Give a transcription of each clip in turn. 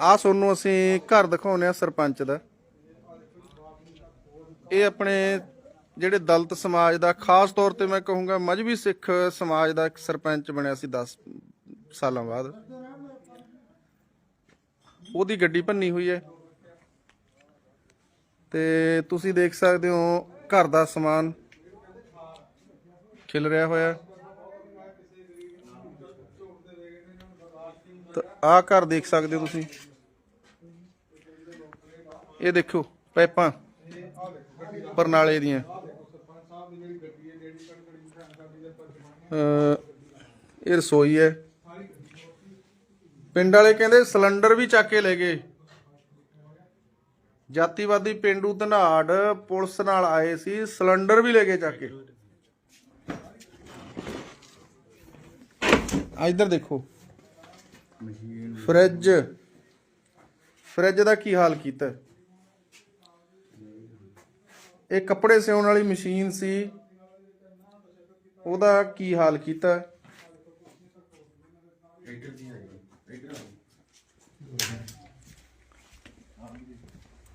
ਆ ਤੁਹਾਨੂੰ ਅਸੀਂ ਘਰ ਦਿਖਾਉਨੇ ਆ ਸਰਪੰਚ ਦਾ। ਇਹ ਆਪਣੇ ਜਿਹੜੇ ਦਲਿਤ ਸਮਾਜ ਦਾ, ਖਾਸ ਤੌਰ ਤੇ ਮੈਂ ਕਹੂੰਗਾ ਮਜਬੀ ਸਿੱਖ ਸਮਾਜ ਦਾ ਇੱਕ ਸਰਪੰਚ ਬਣਿਆ ਸੀ 10 ਸਾਲਾਂ ਬਾਅਦ। ਉਹਦੀ ਗੱਡੀ ਭੰਨੀ ਹੋਈ ਹੈ। ਤੇ ਤੁਸੀਂ ਦੇਖ ਸਕਦੇ ਹੋ ਘਰ ਦਾ ਸਮਾਨ ਖਿਲ ਰਿਹਾ ਹੋਇਆ। ਤਾਂ ਆਹ ਘਰ ਦੇਖ ਸਕਦੇ ਹੋ ਤੁਸੀਂ। ਇਹ ਦੇਖੋ, ਪਾਈਪਾਂ ਪਰਨਾਲੇ ਦੀਆਂ। ਇਹ ਰਸੋਈ ਹੈ। ਪਿੰਡ ਵਾਲੇ ਕਹਿੰਦੇ ਸਿਲੰਡਰ ਵੀ ਚੱਕ ਕੇ ਲੈ ਗਏ। ਜਾਤੀਵਾਦੀ ਪਿੰਡੂ ਧਨਾੜ ਪੁਲਿਸ ਨਾਲ ਆਏ ਸੀ, ਸਿਲੰਡਰ ਵੀ ਲੈ ਕੇ ਚੱਕ ਕੇ। ਆ ਇੱਧਰ ਦੇਖੋ। ਫ੍ਰਿਜ। ਫ੍ਰਿਜ ਦਾ ਕੀ ਹਾਲ ਕੀਤਾ? ਇਹ ਕੱਪੜੇ ਸਿਉਣ ਵਾਲੀ ਮਸ਼ੀਨ ਸੀ। ਉਹਦਾ ਕੀ ਹਾਲ ਕੀਤਾ?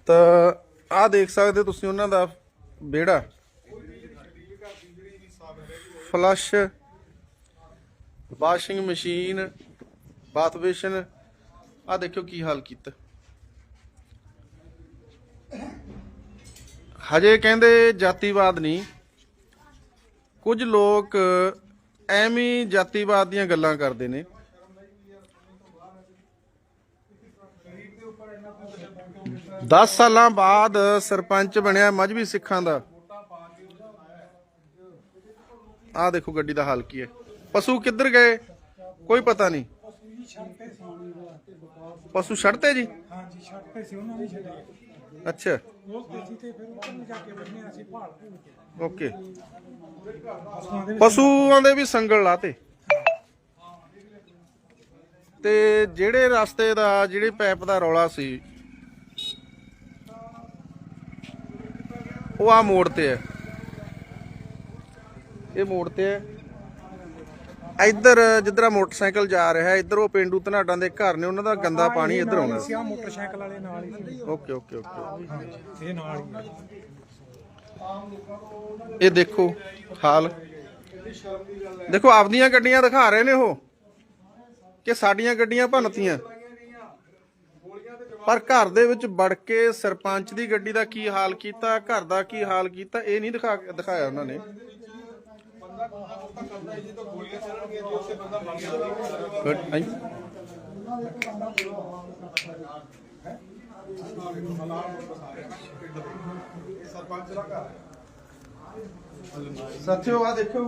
ਤਾਂ ਆਹ ਦੇਖ ਸਕਦੇ ਤੁਸੀਂ ਉਹਨਾਂ ਦਾ ਵਿਹੜਾ। Flush washing machine. Bath basin ਆਹ ਦੇਖਿਓ ਕੀ ਹਾਲ ਕੀਤਾ। ਹਜੇ ਕਹਿੰਦੇ ਜਾਤੀਵਾਦ ਨਹੀਂ। ਕੁਝ ਲੋਕ ਐਵੇਂ ਜਾਤੀਵਾਦ ਦੀਆਂ ਗੱਲਾਂ ਕਰਦੇ ਨੇ। ਦਸ ਸਾਲਾਂ ਬਾਅਦ ਸਰਪੰਚ ਬਣਿਆ ਮਜਬੀ ਸਿੱਖਾਂ ਦਾ। ਆਹ ਦੇਖੋ ਗੱਡੀ ਦਾ ਹਾਲ ਕੀ ਹੈ। ਪਸ਼ੂ ਕਿੱਧਰ ਗਏ? ਕੋਈ ਪਤਾ ਨਹੀਂ। ਪਸ਼ੂ ਛੱਡਤੇ ਜੀ? ਹਾਂਜੀ ਛੱਡ ਤੇ ਸੀ ਉਹਨਾਂ ਨੇ ਛੱਡੇ ਅੱਛਾ। ਉਹ ਸੀ ਤੇ ਫਿਰ ਉੱਪਰ ਨੂੰ ਜਾ ਕੇ ਬੰਨਿਆ ਸੀ ਕੇ ਓਕੇ। ਪਸ਼ੂਆਂ ਦੇ ਵੀ ਸੰਗਲ ਲਾਤੇ। ਤੇ ਜਿਹੜੇ ਰਸਤੇ ਦਾ ਜਿਹੜੇ ਪੈਪ ਦਾ ਰੌਲਾ ਸੀ ਉਹ ਆ ਮੋੜ ਤੇ ਹੈ। ਇਹ ਮੋੜ ਤੇ ਹੈ। ਇੱਧਰ ਜਿੱਧਰ ਮੋਟਰਸਾਈਕਲ ਜਾ ਰਿਹਾ ਹੈ ਇੱਧਰ ਉਹ ਪਿੰਡੂ ਧਨਾਡਾਂ ਦੇ ਘਰ ਨੇ ਉਹਨਾਂ ਦਾ ਗੰਦਾ ਪਾਣੀ ਇੱਧਰ ਆਉਂਦਾ। ਸੀ ਆ ਮੋਟਰਸਾਈਕਲ ਵਾਲੇ ਨਾਲ ਹੀ ਓਕੇ ਓਕੇ ਓਕੇ। ਇਹ ਨਾਲ ਹੈ। ਇਹ ਦੇਖੋ ਹਾਲ। ਦੇਖੋ ਆਪਦੀਆਂ ਗੱਡੀਆਂ ਦਿਖਾ ਰਹੇ ਨੇ ਉਹ ਕਿ ਸਾਡੀਆਂ ਗੱਡੀਆਂ ਭੰਨਤੀਆਂ। ਪਰ ਘਰ ਦੇ ਵਿੱਚ ਵੜ ਕੇ ਸਰਪੰਚ ਦੀ ਗੱਡੀ ਦਾ ਕੀ ਹਾਲ ਕੀਤਾ ਘਰ ਦਾ ਕੀ ਹਾਲ ਕੀਤਾ ਇਹ ਨਹੀਂ ਦਿਖਾ ਦਿਖਾਇਆ ਉਹਨਾਂ ਨੇ। ਗੁੱਡ ਆਈ ਸਾਥੀਓ ਆ ਦੇਖੋ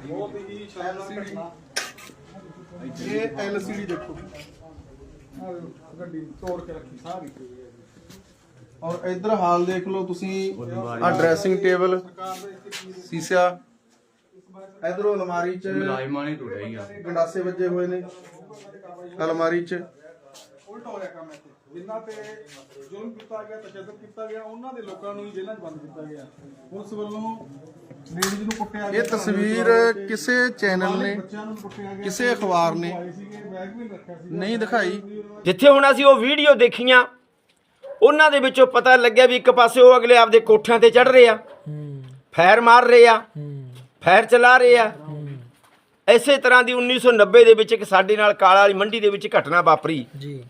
ਬਹੁਤ ਹੀ LCD ਇਹ LCD ਦੇਖੋ ਆਹ ਦੇਖੋ, ਗੱਡੀ ਤੋੜ ਕੇ ਰੱਖੀ ਸਾਰੀ ਔਰ ਇਧਰ ਹਾਲ ਦੇਖ ਲਓ ਤੁਸੀਂ ਆ ਡਰੈਸਿੰਗ ਟੇਬਲ ਸੀਸਾ ਇਧਰੋਂ ਅਲਮਾਰੀ ਚ ਮੁਲਾਜ਼ਮਾਂ ਨੇ ਟੁੱਟਿਆ ਹੀ ਆ। ਗੰਡਾਸੇ ਵੱਜੇ ਹੋਏ ਨੇ। ਅਲਮਾਰੀ ਚ। ਉਲਟਾ ਹੋਇਆ ਕੰਮ ਇੱਥੇ। ਜਿਨ੍ਹਾਂ ਤੇ ਜ਼ੁਲਮ ਕੀਤਾ ਗਿਆ ਤਸ਼ੱਦਦ ਕੀਤਾ ਗਿਆ ਉਹਨਾਂ ਦੇ ਲੋਕਾਂ ਨੂੰ ਹੀ ਜੇਲ੍ਹਾਂ 'ਚ ਬੰਦ ਕੀਤਾ ਗਿਆ। ਪੁਲਿਸ ਵੱਲੋਂ ਲੇਡੀਜ਼ ਨੂੰ ਕੁੱਟਿਆ ਗਿਆ। ਇਹ ਤਸਵੀਰ ਕਿਸੇ ਚੈਨਲ ਨੇ ਕਿਸੇ ਅਖਬਾਰ ਨੇ। ਨਹੀਂ ਦਿਖਾਈ। ਜਿੱਥੇ ਹੁਣ ਅਸੀਂ ਉਹ ਵੀਡੀਓ ਦੇਖੀਆਂ ਉਹਨਾਂ ਦੇ ਵਿੱਚੋਂ ਪਤਾ ਲੱਗਿਆ ਵੀ ਇੱਕ ਪਾਸੇ ਉਹ ਅਗਲੇ ਆਪਦੇ ਕੋਠਿਆਂ ਤੇ ਚੜ ਰਹੇ ਆ। ਫੈਰ ਮਾਰ ਰਹੇ ਆ। ਫੈਰ ਚਲਾ ਰਹੇ ਆ। ਐਸੇ ਤਰ੍ਹਾਂ ਦੀ 1990 ਦੇ ਵਿੱਚ ਇੱਕ ਸਾਡੇ ਨਾਲ ਕਾਲਾ ਵਾਲੀ ਮੰਡੀ ਦੇ ਵਿੱਚ ਘਟਨਾ ਵਾਪਰੀ। ਜੀ।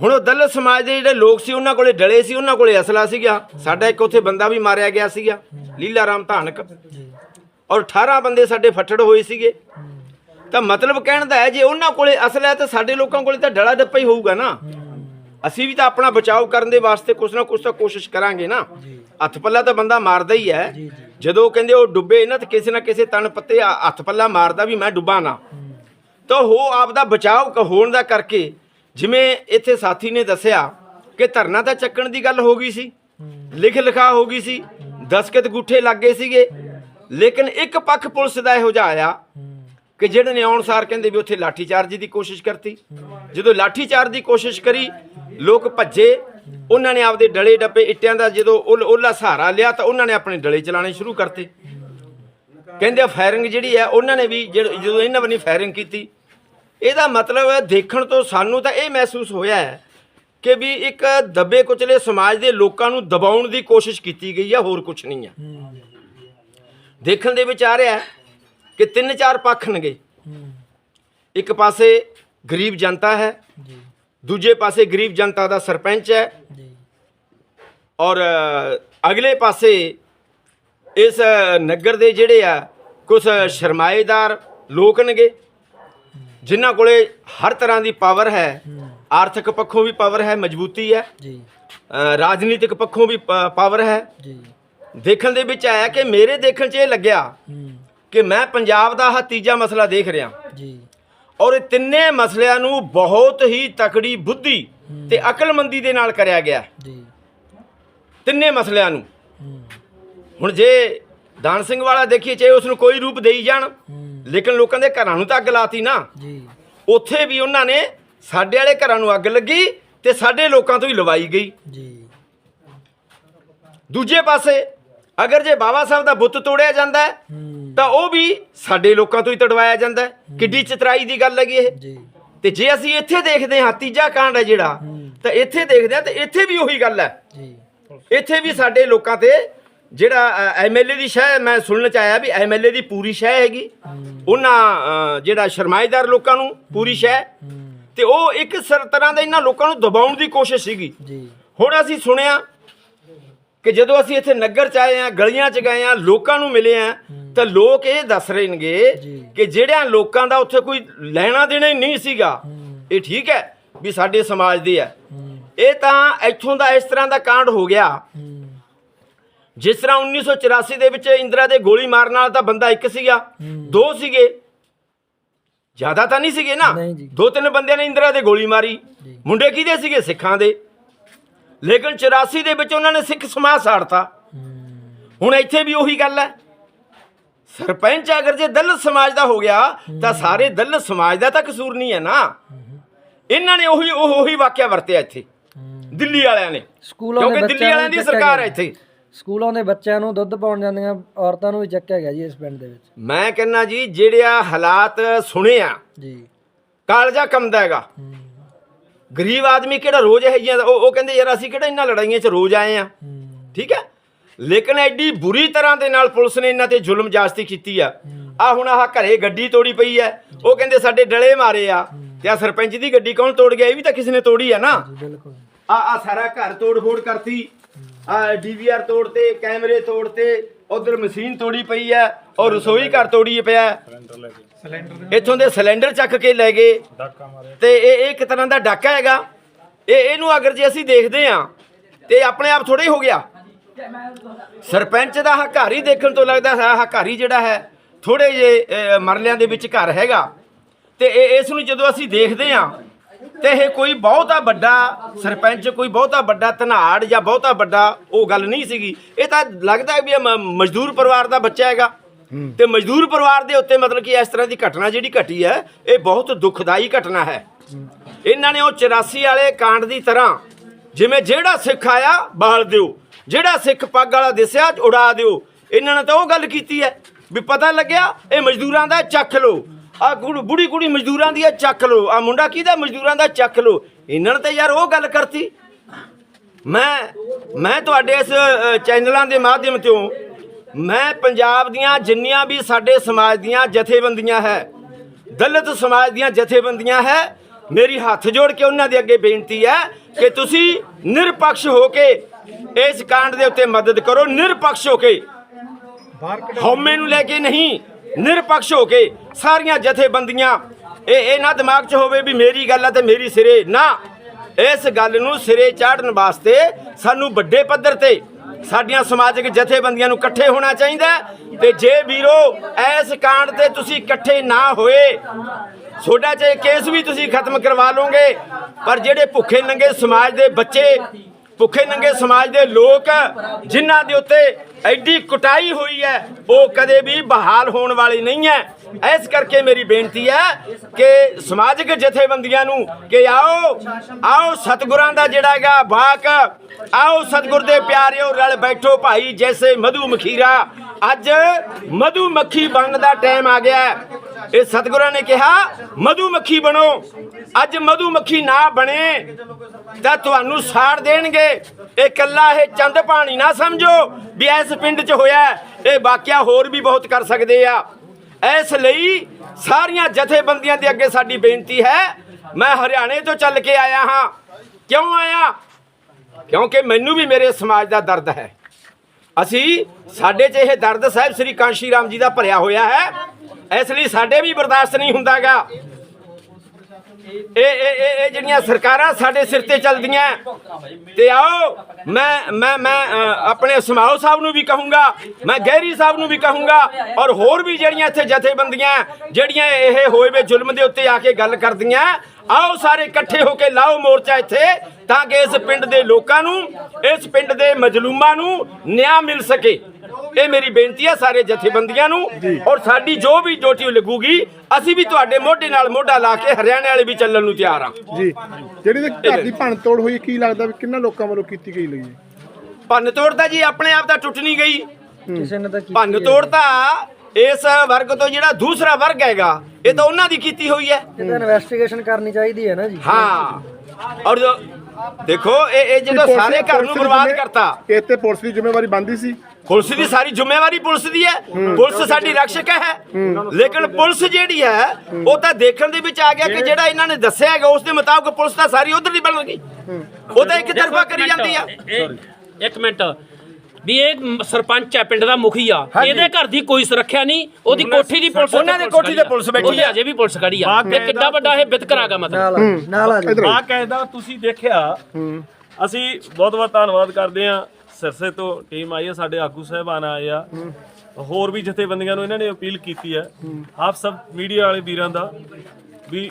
ਹੁਣ ਉਹ ਦਲਿਤ ਸਮਾਜ ਦੇ ਜਿਹੜੇ ਲੋਕ ਸੀ ਉਹਨਾਂ ਕੋਲੇ ਡਲੇ ਸੀ ਉਹਨਾਂ ਕੋਲੇ ਅਸਲਾ ਸੀਗਾ। ਸਾਡਾ ਇੱਕ ਉੱਥੇ ਬੰਦਾ ਵੀ ਮਾਰਿਆ ਗਿਆ ਸੀਗਾ ਲੀਲਾ ਰਾਮ ਧਾਨਕ ਔਰ 18 ਬੰਦੇ ਸਾਡੇ ਫੱਟੜ ਹੋਏ ਸੀਗੇ। ਤਾਂ ਮਤਲਬ ਕਹਿਣ ਦਾ ਹੈ ਜੇ ਉਹਨਾਂ ਕੋਲੇ ਅਸਲਾ ਹੈ ਤਾਂ ਸਾਡੇ ਲੋਕਾਂ ਕੋਲੇ ਤਾਂ ਡਲਾ ਡੱਪਾ ਹੀ ਹੋਊਗਾ ਨਾ। ਅਸੀਂ ਵੀ ਤਾਂ ਆਪਣਾ ਬਚਾਅ ਕਰਨ ਦੇ ਵਾਸਤੇ ਕੁਛ ਨਾ ਕੁਛ ਤਾਂ ਕੋਸ਼ਿਸ਼ ਕਰਾਂਗੇ ਨਾ। ਹੱਥ ਪੱਲਾ ਤਾਂ ਬੰਦਾ ਮਾਰਦਾ ਹੀ ਹੈ। ਜਦੋਂ ਕਹਿੰਦੇ ਉਹ ਡੁੱਬੇ ਨਾ ਤੇ ਕਿਸੇ ਨਾ ਕਿਸੇ ਤਣ ਪੱਤੇ ਹੱਥ ਪੱਲਾ ਮਾਰਦਾ ਵੀ ਮੈਂ ਡੁੱਬਾ ਨਾ। ਤਾਂ ਉਹ ਆਪਦਾ ਬਚਾਅ ਕ- ਹੋਣ ਦਾ ਕਰਕੇ ਜਿਵੇਂ ਇੱਥੇ ਸਾਥੀ ਨੇ ਦੱਸਿਆ ਕਿ ਧਰਨਾ ਤਾਂ ਚੱਕਣ ਦੀ ਗੱਲ ਹੋ ਗਈ ਸੀ। ਲਿਖ ਲਿਖਾ ਹੋ ਗਈ ਸੀ। ਦਸਕਤ ਗੁੱਠੇ ਲੱਗੇ ਸੀਗੇ। ਲੇਕਿਨ ਇੱਕ ਪੱਖ ਪੁਲਿਸ ਦਾ ਇਹੋ ਜਿਹਾ ਆਇਆ ਕਿ ਜਿਹੜੇ ਨੇ ਆਉਣ ਸਾਰ ਕਹਿੰਦੇ ਵੀ ਉੱਥੇ ਲਾਠੀ ਚਾਰਜ ਦੀ ਕੋਸ਼ਿਸ਼ ਕਰਤੀ। ਜਦੋਂ ਲਾਠੀ ਚਾਰਜ ਦੀ ਕੋਸ਼ਿਸ਼ ਕਰੀ ਲੋਕ ਭੱਜੇ, ਉਹਨਾਂ ਨੇ ਆਪਦੇ ਡਲੇ ਡੱਪੇ ਇੱਟਿਆਂ ਦਾ ਜਦੋਂ ਉਲ- ਉਹਲਾ ਸਹਾਰਾ ਲਿਆ ਤਾਂ ਉਹਨਾਂ ਨੇ ਆਪਣੇ ਡਲੇ ਚਲਾਣੇ ਸ਼ੁਰੂ ਕਰਤੇ। ਕਹਿੰਦੇ ਫਾਇਰਿੰਗ ਜਿਹੜੀ ਹੈ ਉਹਨਾਂ ਨੇ ਵੀ ਜਦੋਂ ਇਹਨਾਂ ਵੱਲੋਂ ਫਾਇਰਿੰਗ ਕੀਤੀ, ਇਹਦਾ ਮਤਲਬ ਹੈ ਦੇਖਣ ਤੋਂ ਸਾਨੂੰ ਤਾਂ ਇਹ ਮਹਿਸੂਸ ਹੋਇਆ ਹੈ ਕਿ ਵੀ ਇੱਕ ਦੱਬੇ ਕੁਚਲੇ ਸਮਾਜ ਦੇ ਲੋਕਾਂ ਨੂੰ ਦਬਾਉਣ ਦੀ ਕੋਸ਼ਿਸ਼ ਕੀਤੀ ਗਈ ਹੈ ਹੋਰ ਕੁਝ ਨਹੀਂ ਹੈ ਦੇਖਣ ਦੇ ਵਿੱਚ ਆ ਰਿਹਾ ਹੈ ਕਿ ਤਿੰਨ ਚਾਰ ਪੱਖ ਨੇਗੇ। ਇੱਕ ਪਾਸੇ ਗਰੀਬ ਜਨਤਾ ਹੈ ਦੂਜੇ ਪਾਸੇ ਗਰੀਬ ਜਨਤਾ ਦਾ ਸਰਪੰਚ ਹੈ। ਔਰ ਅਗਲੇ ਪਾਸੇ ਇਸ ਨਗਰ ਦੇ ਜਿਹੜੇ ਆ ਕੁਝ ਸ਼ਰਮਾਏਦਾਰ ਲੋਕ ਨੇਗੇ ਜਿਨ੍ਹਾਂ ਕੋਲੇ ਹਰ ਤਰ੍ਹਾਂ ਦੀ ਪਾਵਰ ਹੈ। ਆਰਥਿਕ ਪੱਖੋਂ ਵੀ ਪਾਵਰ ਹੈ ਮਜ਼ਬੂਤੀ ਹੈ। ਜੀ। ਰਾਜਨੀਤਿਕ ਪੱਖੋਂ ਵੀ ਪਾਵਰ ਹੈ। ਜੀ। ਦੇਖਣ ਦੇ ਵਿੱਚ ਆਇਆ ਕਿ ਮੇਰੇ ਦੇਖਣ 'ਚ ਇਹ ਲੱਗਿਆ ਹੂੰ। ਕਿ ਮੈਂ ਪੰਜਾਬ ਦਾ ਆਹ ਤੀਜਾ ਮਸਲਾ ਦੇਖ ਰਿਹਾ। ਜੀ। ਔਰ ਇਹ ਤਿੰਨੇ ਮਸਲਿਆਂ ਨੂੰ ਬਹੁਤ ਹੀ ਤਕੜੀ ਬੁੱਧੀ ਤੇ ਅਕਲਮੰਦੀ ਦੇ ਨਾਲ ਕਰਿਆ ਗਿਆ। ਜੀ। ਤਿੰਨੇ ਮਸਲਿਆਂ ਨੂੰ। ਹੁਣ ਜੇ ਦਾਨ ਸਿੰਘ ਵਾਲਾ ਦੇਖੀਏ ਚਾਹੇ ਉਸ ਨੂੰ ਕੋਈ ਰੂਪ ਦੇਈ ਜਾਣ ਲੇਕਿਨ ਲੋਕਾਂ ਦੇ ਘਰਾਂ ਨੂੰ ਤਾਂ ਅੱਗ ਲਾਤੀ ਨਾ। ਜੀ। ਉੱਥੇ ਵੀ ਉਹਨਾਂ ਨੇ ਸਾਡੇ ਵਾਲੇ ਘਰਾਂ ਨੂੰ ਅੱਗ ਲੱਗੀ ਤੇ ਸਾਡੇ ਲੋਕਾਂ ਤੋਂ ਹੀ ਲਵਾਈ ਗਈ। ਜੀ। ਦੂਜੇ ਪਾਸੇ ਅਗਰ ਜੇ ਬਾਬਾ ਸਾਹਿਬ ਦਾ ਬੁੱਤ ਤੋੜਿਆ ਜਾਂਦਾ ਤਾਂ ਉਹ ਵੀ ਸਾਡੇ ਲੋਕਾਂ ਤੋਂ ਹੀ ਤੜਵਾਇਆ ਜਾਂਦਾ। ਕਿੱਡੀ ਚਤਰਾਈ ਦੀ ਗੱਲ ਹੈਗੀ ਇਹ। ਤੇ ਜੇ ਅਸੀਂ ਇੱਥੇ ਦੇਖਦੇ ਹਾਂ ਤੀਜਾ ਕਾਂਡ ਹੈ ਜਿਹੜਾ। ਤਾਂ ਇੱਥੇ ਦੇਖਦੇ ਹਾਂ ਤੇ ਇੱਥੇ ਵੀ ਉਹੀ ਗੱਲ ਹੈ। ਜੀ। ਇੱਥੇ ਵੀ ਸਾਡੇ ਲੋਕਾਂ ਤੇ ਜਿਹੜਾ ਐਮਐਲਏ ਦੀ ਸ਼ਹਿ ਮੈਂ ਸੁਣਨ ਚ ਆਇਆ ਵੀ ਐਮਐਲਏ ਦੀ ਪੂਰੀ ਸ਼ਹਿ ਹੈਗੀ। ਉਹਨਾਂ ਜਿਹੜਾ ਸ਼ਰਮਾਏਦਾਰ ਲੋਕਾਂ ਨੂੰ ਪੂਰੀ ਸ਼ਹਿ। ਤੇ ਉਹ ਇੱਕ ਸਰ ਤਰ੍ਹਾਂ ਦਾ ਇਹਨਾਂ ਲੋਕਾਂ ਨੂੰ ਦਬਾਉਣ ਦੀ ਕੋਸ਼ਿਸ਼ ਸੀਗੀ। ਜੀ। ਹੁਣ ਅਸੀਂ ਸੁਣਿਆ ਕਿ ਜਦੋਂ ਅਸੀਂ ਇੱਥੇ ਨਗਰ ਚ ਆਏ ਆ ਗਲੀਆਂ ਚ ਗਏ ਆ ਲੋਕਾਂ ਨੂੰ ਮਿਲੇ ਆ ਤਾਂ ਲੋਕ ਇਹ ਦੱਸ ਰਹੇ ਨੇਗੇ। ਕਿ ਜਿਹੜਿਆਂ ਲੋਕਾਂ ਦਾ ਉੱਥੇ ਕੋਈ ਲੈਣਾ ਦੇਣਾ ਹੀ ਨਹੀਂ ਸੀਗਾ ਇਹ ਠੀਕ ਹੈ ਵੀ ਸਾਡੇ ਸਮਾਜ ਦੇ ਆ ਹੂੰ। ਇਹ ਤਾਂ ਇੱਥੋਂ ਦਾ ਇਸ ਤਰ੍ਹਾਂ ਦਾ ਕਾਂਡ ਹੋ ਗਿਆ। ਜਿਸ ਤਰ੍ਹਾਂ 1984 ਦੇ ਵਿੱਚ ਇੰਦਰਾ ਦੇ ਗੋਲੀ ਮਾਰਨ ਵਾਲਾ ਤਾਂ ਬੰਦਾ ਇੱਕ ਸੀਗਾ। ਦੋ ਸੀਗੇ। ਜ਼ਿਆਦਾ ਤਾਂ ਨਹੀਂ ਸੀਗੇ ਨਾ। ਦੋ ਤਿੰਨ ਬੰਦਿਆਂ ਨੇ ਇੰਦਰਾ ਦੇ ਗੋਲੀ ਮਾਰੀ। ਮੁੰਡੇ ਕਿਹਦੇ ਸੀਗੇ? ਸਿੱਖਾਂ ਦੇ। ਲੇਕਿਨ 84 ਦੇ ਵਿੱਚ ਉਹਨਾਂ ਨੇ ਸਿੱਖ ਸਮਾਜ ਸਾੜਤਾ। ਹੁਣ ਇੱਥੇ ਵੀ ਉਹੀ ਗੱਲ ਹੈ। ਸਰਪੰਚ ਅਗਰ ਜੇ ਦਲਿਤ ਸਮਾਜ ਦਾ ਹੋ ਗਿਆ ਤਾਂ ਸਾਰੇ ਦਲਿਤ ਸਮਾਜ ਦਾ ਤਾਂ ਕਸੂਰ ਨਹੀਂ ਹੈ ਨਾ। ਇਹਨਾਂ ਨੇ ਉਹੀ ਉਹ ਵਾਕਿਆ ਵਰਤਿਆ ਇੱਥੇ। ਦਿੱਲੀ ਵਾਲਿਆਂ ਨੇ। ਸਕੂਲਾਂ ਦੇ ਕਿਉਂਕਿ ਦਿੱਲੀ ਵਾਲਿਆਂ ਦੀ ਸਰਕਾਰ ਹੈ। ਇੱਥੇ। ਸਕੂਲਾਂ ਦੇ ਬੱਚਿਆਂ ਨੂੰ ਦੁੱਧ ਪਾਉਣ ਜਾਂਦੀਆਂ ਔਰਤਾਂ ਨੂੰ ਵੀ ਚੱਕਿਆ ਗਿਆ ਜੀ ਇਸ ਪਿੰਡ ਦੇ ਵਿੱਚ। ਮੈਂ ਕਹਿੰਨਾ ਜੀ ਜਿਹੜਿਆ ਹਾਲਾਤ ਸੁਣੇ ਆ ਜੀ। ਕਾਲਜਾ ਕੰਮਦਾ ਹੈਗਾ। ਗਰੀਬ ਆਦਮੀ ਕਿਹੜਾ ਰੋਜ਼ ਇਹ ਜਿਹੀਆਂ ਉਹ ਉਹ ਕਹਿੰਦੇ ਯਾਰ ਅਸੀਂ ਕਿਹੜਾ ਇਹਨਾਂ ਲੜਾਈਆਂ 'ਚ ਰੋਜ਼ ਆਏ ਆ? ਠੀਕ ਹੈ? ਲੇਕਿਨ ਐਡੀ ਬੁਰੀ ਤਰ੍ਹਾਂ ਦੇ ਨਾਲ ਪੁਲਿਸ ਨੇ ਇਹਨਾਂ ਤੇ ਜ਼ੁਲਮ ਜਾਸਤੀ ਕੀਤੀ ਆ। ਆ ਹੁਣ ਆਹ ਘਰੇ ਗੱਡੀ ਤੋੜੀ ਪਈ ਐ ਉਹ ਕਹਿੰਦੇ ਸਾਡੇ ਡਲੇ ਮਾਰੇ ਆ। ਤੇ ਆ ਸਰਪੰਚ ਦੀ ਗੱਡੀ ਕੌਣ ਤੋੜ ਗਿਆ? ਇਹ ਵੀ ਤਾਂ ਕਿਸੇ ਨੇ ਤੋੜੀ ਆ ਨਾ? ਆ ਆ ਸਾਰਾ ਘਰ ਤੋੜ ਫੋੜ ਕਰਤੀ। ਆ ਡੀਵੀਆਰ ਤੋੜਤੇ ਕੈਮਰੇ ਤੋੜਤੇ ਉਧਰ ਮਸ਼ੀਨ ਤੋੜੀ ਪਈ ਐ ਔਰ ਰਸੋਈ ਘਰ ਤੋੜੀ ਪਿਆ ਇੱਥੋਂ ਦੇ ਸਿਲੰਡਰ ਚੱਕ ਕੇ ਲੈ ਗਏ। ਤੇ ਇਹ ਇਹ ਇੱਕ ਤਰ੍ਹਾਂ ਦਾ ਡਾਕਾ ਹੈਗਾ। ਇਹ ਇਹਨੂੰ ਅਗਰ ਜੇ ਅਸੀਂ ਦੇਖਦੇ ਆ ਤੇ ਆਪਣੇ ਆਪ ਥੋੜਾ ਹੀ ਹੋ ਗਿਆ। ਸਰਪੰਚ ਦਾ ਹਕਾਰੀ ਦੇਖਣ ਤੋਂ ਲੱਗਦਾ ਹੈ ਹਕਾਰੀ ਜਿਹੜਾ ਹੈ ਥੋੜੇ ਜੇ ਮਰਲਿਆਂ ਦੇ ਵਿੱਚ ਘਰ ਹੈਗਾ। ਤੇ ਇਹ ਇਸ ਨੂੰ ਜਦੋਂ ਅਸੀਂ ਦੇਖਦੇ ਆ ਤੇ ਇਹ ਕੋਈ ਬਹੁਤਾ ਵੱਡਾ ਸਰਪੰਚ ਕੋਈ ਬਹੁਤਾ ਵੱਡਾ ਧਨਾੜ ਜਾਂ ਬਹੁਤਾ ਵੱਡਾ ਉਹ ਗੱਲ ਨਹੀਂ ਸੀਗੀ। ਇਹ ਤਾਂ ਲੱਗਦਾ ਵੀ ਮਜ਼ਦੂਰ ਪਰਿਵਾਰ ਦਾ ਬੱਚਾ ਹੈਗਾ। ਤੇ ਮਜ਼ਦੂਰ ਪਰਿਵਾਰ ਦੇ ਉੱਤੇ ਮਤਲਬ ਕਿ ਇਸ ਤਰ੍ਹਾਂ ਦੀ ਘਟਨਾ ਜਿਹੜੀ ਘਟੀ ਹੈ, ਇਹ ਬਹੁਤ ਦੁਖਦਾਈ ਘਟਨਾ ਹੈ। ਇਹਨਾਂ ਨੇ ਉਹ 84 ਵਾਲੇ ਕਾਂਡ ਦੀ ਤਰ੍ਹਾਂ ਜਿਵੇਂ ਜਿਹੜਾ ਸਿੱਖ ਆਇਆ, ਬਾਲ ਦਿਓ। ਜਿਹੜਾ ਸਿੱਖ ਪੱਗ ਵਾਲਾ ਦਿਸਿਆ, ਉਡਾ ਦਿਓ। ਇਹਨਾਂ ਨੇ ਤਾਂ ਉਹ ਗੱਲ ਕੀਤੀ ਹੈ ਵੀ ਪਤਾ ਲੱਗਿਆ, ਇਹ ਮਜ਼ਦੂਰਾਂ ਦਾ ਚੱਕ ਲਓ। ਆ ਬੁੜੀ ਕੁੜੀ ਮਜ਼ਦੂਰਾਂ ਦੀ ਆ ਚੱਕ ਲਓ। ਆ ਮੁੰਡਾ ਕਿਹਦਾ? ਮਜ਼ਦੂਰਾਂ ਦਾ ਚੱਕ ਲਓ। ਇਹਨਾਂ ਨੇ ਤਾਂ ਯਾਰ ਉਹ ਗੱਲ ਕਰਤੀ। ਮੈਂ ਮੈਂ ਤੁਹਾਡੇ ਇਸ ਚੈਨਲਾਂ ਦੇ ਮਾਧਿਅਮ ਤੋਂ ਮੈਂ ਪੰਜਾਬ ਦੀਆਂ ਜਿੰਨੀਆਂ ਵੀ ਸਾਡੇ ਸਮਾਜ ਦੀਆਂ ਜਥੇਬੰਦੀਆਂ ਹੈ ਦਲਿਤ ਸਮਾਜ ਦੀਆਂ ਜਥੇਬੰਦੀਆਂ ਹੈ ਮੇਰੀ ਹੱਥ ਜੋੜ ਕੇ ਉਹਨਾਂ ਦੇ ਅੱਗੇ ਬੇਨਤੀ ਹੈ ਕਿ ਤੁਸੀਂ ਨਿਰਪੱਖ ਹੋ ਕੇ ਇਸ ਕਾਂਡ ਦੇ ਉੱਤੇ ਮਦਦ ਕਰੋ ਨਿਰਪੱਖ ਹੋ ਕੇ। ਹਉਮੈ ਨੂੰ ਲੈ ਕੇ ਨਹੀਂ ਨਿਰਪੱਖ ਹੋ ਕੇ ਸਾਰੀਆਂ ਜਥੇਬੰਦੀਆਂ ਇਹ ਇਹ ਨਾ ਦਿਮਾਗ 'ਚ ਹੋਵੇ ਵੀ ਮੇਰੀ ਗੱਲ ਆ ਤੇ ਮੇਰੀ ਸਿਰੇ ਨਾ। ਇਸ ਗੱਲ ਨੂੰ ਸਿਰੇ ਚਾੜਨ ਵਾਸਤੇ ਸਾਨੂੰ ਵੱਡੇ ਪੱਧਰ ਤੇ ਸਾਡੀਆਂ ਸਮਾਜਿਕ ਜਥੇਬੰਦੀਆਂ ਨੂੰ ਇਕੱਠੇ ਹੋਣਾ ਚਾਹੀਦਾ ਤੇ ਜੇ ਵੀਰੋ, ਇਸ ਕਾਂਡ ਤੇ ਤੁਸੀਂ ਇਕੱਠੇ ਨਾ ਹੋਏ ਛੋਟਾ ਚਾਹੇ ਕੇਸ ਵੀ ਤੁਸੀਂ ਖਤਮ ਕਰਵਾ ਲਓਗੇ, ਪਰ ਜਿਹੜੇ ਭੁੱਖੇ ਨੰਗੇ ਸਮਾਜ ਦੇ ਬੱਚੇ ਭੁੱਖੇ ਨੰਗੇ ਸਮਾਜ ਦੇ ਲੋਕ ਜਿਨ੍ਹਾਂ ਦੇ ਉੱਤੇ ਐਡੀ ਕੁਟਾਈ ਹੋਈ ਹੈ, ਉਹ ਕਦੇ ਵੀ ਬਹਾਲ ਹੋਣ ਵਾਲੀ ਨਹੀਂ ਹੈ। ਇਸ ਕਰਕੇ ਮੇਰੀ ਬੇਨਤੀ ਹੈ ਕਿ ਸਮਾਜਿਕ ਜਥੇਬੰਦੀਆਂ ਨੂੰ ਕਿ ਆਓ ਆਓ ਸਤਿਗੁਰਾਂ ਦਾ ਜਿਹੜਾ ਹੈਗਾ ਵਾਕ, ਆਓ ਸਤਿਗੁਰ ਦੇ ਪਿਆਰਿਓ ਰਲ ਬੈਠੋ ਭਾਈ ਜੈਸੇ ਮਧੂ ਮਖੀਰਾ। ਅੱਜ ਮਧੂ ਮੱਖੀ ਬਣਨ ਦਾ ਟਾਈਮ ਆ ਗਿਆ ਇਹ ਸਤਿਗੁਰਾਂ ਨੇ ਕਿਹਾ ਮਧੂ ਮੱਖੀ ਬਣੋ। ਅੱਜ ਮਧੂ ਮੱਖੀ ਨਾ ਬਣੇ, ਤਾਂ ਤੁਹਾਨੂੰ ਸਾੜ ਦੇਣਗੇ। ਇਹ ਕੱਲਾ ਇਹ ਚੰਦ ਪਾਣੀ ਨਾ ਸਮਝੋ ਵੀ ਇਸ ਪਿੰਡ 'ਚ ਹੋਇਆ ਇਹ ਵਾਕਿਆ ਹੋਰ ਵੀ ਬਹੁਤ ਕਰ ਸਕਦੇ ਆ। ਇਸ ਲਈ ਸਾਰੀਆਂ ਜਥੇਬੰਦੀਆਂ ਦੇ ਅੱਗੇ ਸਾਡੀ ਬੇਨਤੀ ਹੈ, ਮੈਂ ਹਰਿਆਣੇ ਤੋਂ ਚੱਲ ਕੇ ਆਇਆ ਹਾਂ। ਕਿਉਂ ਆਇਆ? ਕਿਉਂਕਿ ਮੈਨੂੰ ਵੀ ਮੇਰੇ ਸਮਾਜ ਦਾ ਦਰਦ ਹੈ। ਅਸੀਂ ਸਾਡੇ 'ਚ ਇਹ ਦਰਦ, ਸਾਹਿਬ ਸ੍ਰੀ ਕਾਂਸ਼ੀ ਰਾਮ ਜੀ ਦਾ ਭਰਿਆ ਹੋਇਆ ਹੈ। ਇਸ ਲਈ ਸਾਡੇ ਵੀ ਬਰਦਾਸ਼ਤ ਨਹੀਂ ਹੁੰਦਾਗਾ। ਇਹ ਇਹ ਇਹ ਜਿਹੜੀਆਂ ਸਰਕਾਰਾਂ ਸਾਡੇ ਸਿਰ ਤੇ ਚੱਲਦੀਆਂ, ਤੇ ਆਓ, ਮੈਂ ਮੈਂ ਮੈਂ ਆਪਣੇ ਸਮਾਓ ਸਾਹਿਬ ਨੂੰ ਵੀ ਕਹੂੰਗਾ, ਮੈਂ ਗਹਿਰੀ ਸਾਹਿਬ ਨੂੰ ਵੀ ਕਹੂੰਗਾ, ਔਰ ਹੋਰ ਵੀ ਜਿਹੜੀਆਂ ਇੱਥੇ ਜਥੇਬੰਦੀਆਂ, ਜਿਹੜੀਆਂ ਇਹ ਹੋਏ ਵੇ ਜ਼ੁਲਮ ਦੇ ਉੱਤੇ ਆ ਕੇ ਗੱਲ ਕਰਦੀਆਂ, ਆਓ ਸਾਰੇ ਇਕੱਠੇ ਹੋ ਕੇ ਲਾਓ ਮੋਰਚਾ ਇੱਥੇ, ਤਾਂ ਕਿ ਇਸ ਪਿੰਡ ਦੇ ਲੋਕਾਂ ਨੂੰ, ਇਸ ਪਿੰਡ ਦੇ ਮਜਲੂਮਾਂ ਨੂੰ ਨਿਆਂ ਮਿਲ ਸਕੇ। ਇਹ ਮੇਰੀ ਬੇਨਤੀ ਹੈ ਸਾਰੇ ਜਥੇਬੰਦੀਆਂ ਨੂੰ ਔਰ ਸਾਡੀ ਜੋ ਵੀ ਡਿਊਟੀ ਲੱਗੂਗੀ ਅਸੀਂ ਵੀ ਤੁਹਾਡੇ ਮੋਢੇ ਨਾਲ ਮੋਢਾ ਲਾ ਕੇ ਹਰਿਆਣੇ ਵਾਲੇ ਵੀ ਚੱਲਣ ਨੂੰ ਤਿਆਰ ਹਾਂ ਜੀ। ਜਿਹੜੀ ਤੇ ਘਰ ਦੀ ਭੰਨ ਤੋੜ ਹੋਈ ਕੀ ਲੱਗਦਾ ਵੀ ਕਿੰਨਾ ਲੋਕਾਂ ਵੱਲੋਂ ਕੀਤੀ ਗਈ ਲੱਗੀ ਭੰਨ ਤੋੜ ਤਾਂ ਜੀ ਆਪਣੇ ਆਪ ਤਾਂ ਟੁੱਟ ਨਹੀਂ ਗਈ। ਕਿਸੇ ਨੇ ਤਾਂ ਭੰਨ ਤੋੜ ਤਾਂ ਇਸ ਵਰਗ ਤੋਂ ਜਿਹੜਾ ਦੂਸਰਾ ਵਰਗ ਹੈਗਾ ਇਹ ਤਾਂ ਉਹਨਾਂ ਦੀ ਕੀਤੀ ਹੋਈ ਹੈ। ਇਹ ਤਾਂ ਇਨਵੈਸਟੀਗੇਸ਼ਨ ਕਰਨੀ ਚਾਹੀਦੀ ਹੈ ਨਾ ਜੀ। ਹਾਂ। ਔਰ ਦੇਖੋ ਇਹ ਇਹ ਜਦੋਂ ਪੁਲਿਸ- ਸਾਰੇ ਘਰ ਨੂੰ ਬਰਬਾਦ ਕਰਤਾ। ਇਹ ਤੇ ਪੁਲਿਸ ਦੀ ਜ਼ਿੰਮੇਵਾਰੀ ਬਣਦੀ ਸੀ। ਪੁਲਿਸ ਦੀ ਸਾਰੀ ਜ਼ਿੰਮੇਵਾਰੀ ਪੁਲਿਸ ਦੀ ਹੈ। ਪੁਲਿਸ ਸਾਡੀ ਰਕਸ਼ਕ ਹੈ। ਲੇਕਿਨ ਪੁਲਿਸ ਜਿਹੜੀ ਹੈ ਉਹ ਤਾਂ ਦੇਖਣ ਦੇ ਵਿੱਚ ਆ ਗਿਆ ਕਿ ਜਿਹੜਾ ਇਹਨਾਂ ਨੇ ਦੱਸਿਆ ਹੈਗਾ ਉਸ ਦੇ ਮੁਤਾਬਕ ਪੁਲਿਸ ਤਾਂ ਸਾਰੀ ਉਧਰ ਦੀ ਬਣ ਗਈ। ਉਹ ਤਾਂ ਇੱਕ ਤਰਫਾ ਕਰੀ ਜਾਂਦੀ ਆ। ਇੱਕ ਮਿੰਟ। ਵੀ ਇਹ ਸਰਪੰਚ ਹੈ ਪਿੰਡ ਦਾ ਮੁਖੀ ਆ। ਇਹਦੇ ਘਰ ਦੀ ਕੋਈ ਸੁਰੱਖਿਆ ਨਹੀਂ ਉਹਦੀ ਕੋਠੀ ਦੀ ਪੁਲਿਸ ਉਹਨਾਂ ਦੀ ਕੋਠੀ ਤੇ ਪੁਲਿਸ ਬੈਠੀ ਉਹਦੇ ਆ। ਅਜੇ ਵੀ ਪੁਲਿਸ ਖੜੀ ਆ। ਇਹ ਕਿੱਡਾ ਵੱਡਾ ਇਹ ਵਿਤਕਰਾਗਾ ਮਤਲਬ। ਨਾਲ ਆ ਕਾਇਦਾ ਤੁਸੀਂ ਦੇਖਿਆ ਅਸੀਂ ਬਹੁਤ ਬਹੁਤ ਧੰਨਵਾਦ ਕਰਦੇ ਆ ਸਿਰਸੇ ਤੋਂ ਟੀਮ ਆਈ ਹੈ ਸਾਡੇ ਆਗੂ ਸਾਹਿਬਾਨ ਆਏ ਆ। ਹੋਰ ਵੀ ਜਥੇਬੰਦੀਆਂ ਨੂੰ ਇਹਨਾਂ ਨੇ ਅਪੀਲ ਕੀਤੀ ਹੈ। ਆਪ ਸਭ ਮੀਡੀਆ ਵਾਲੇ ਵੀਰਾਂ ਦਾ ਵੀ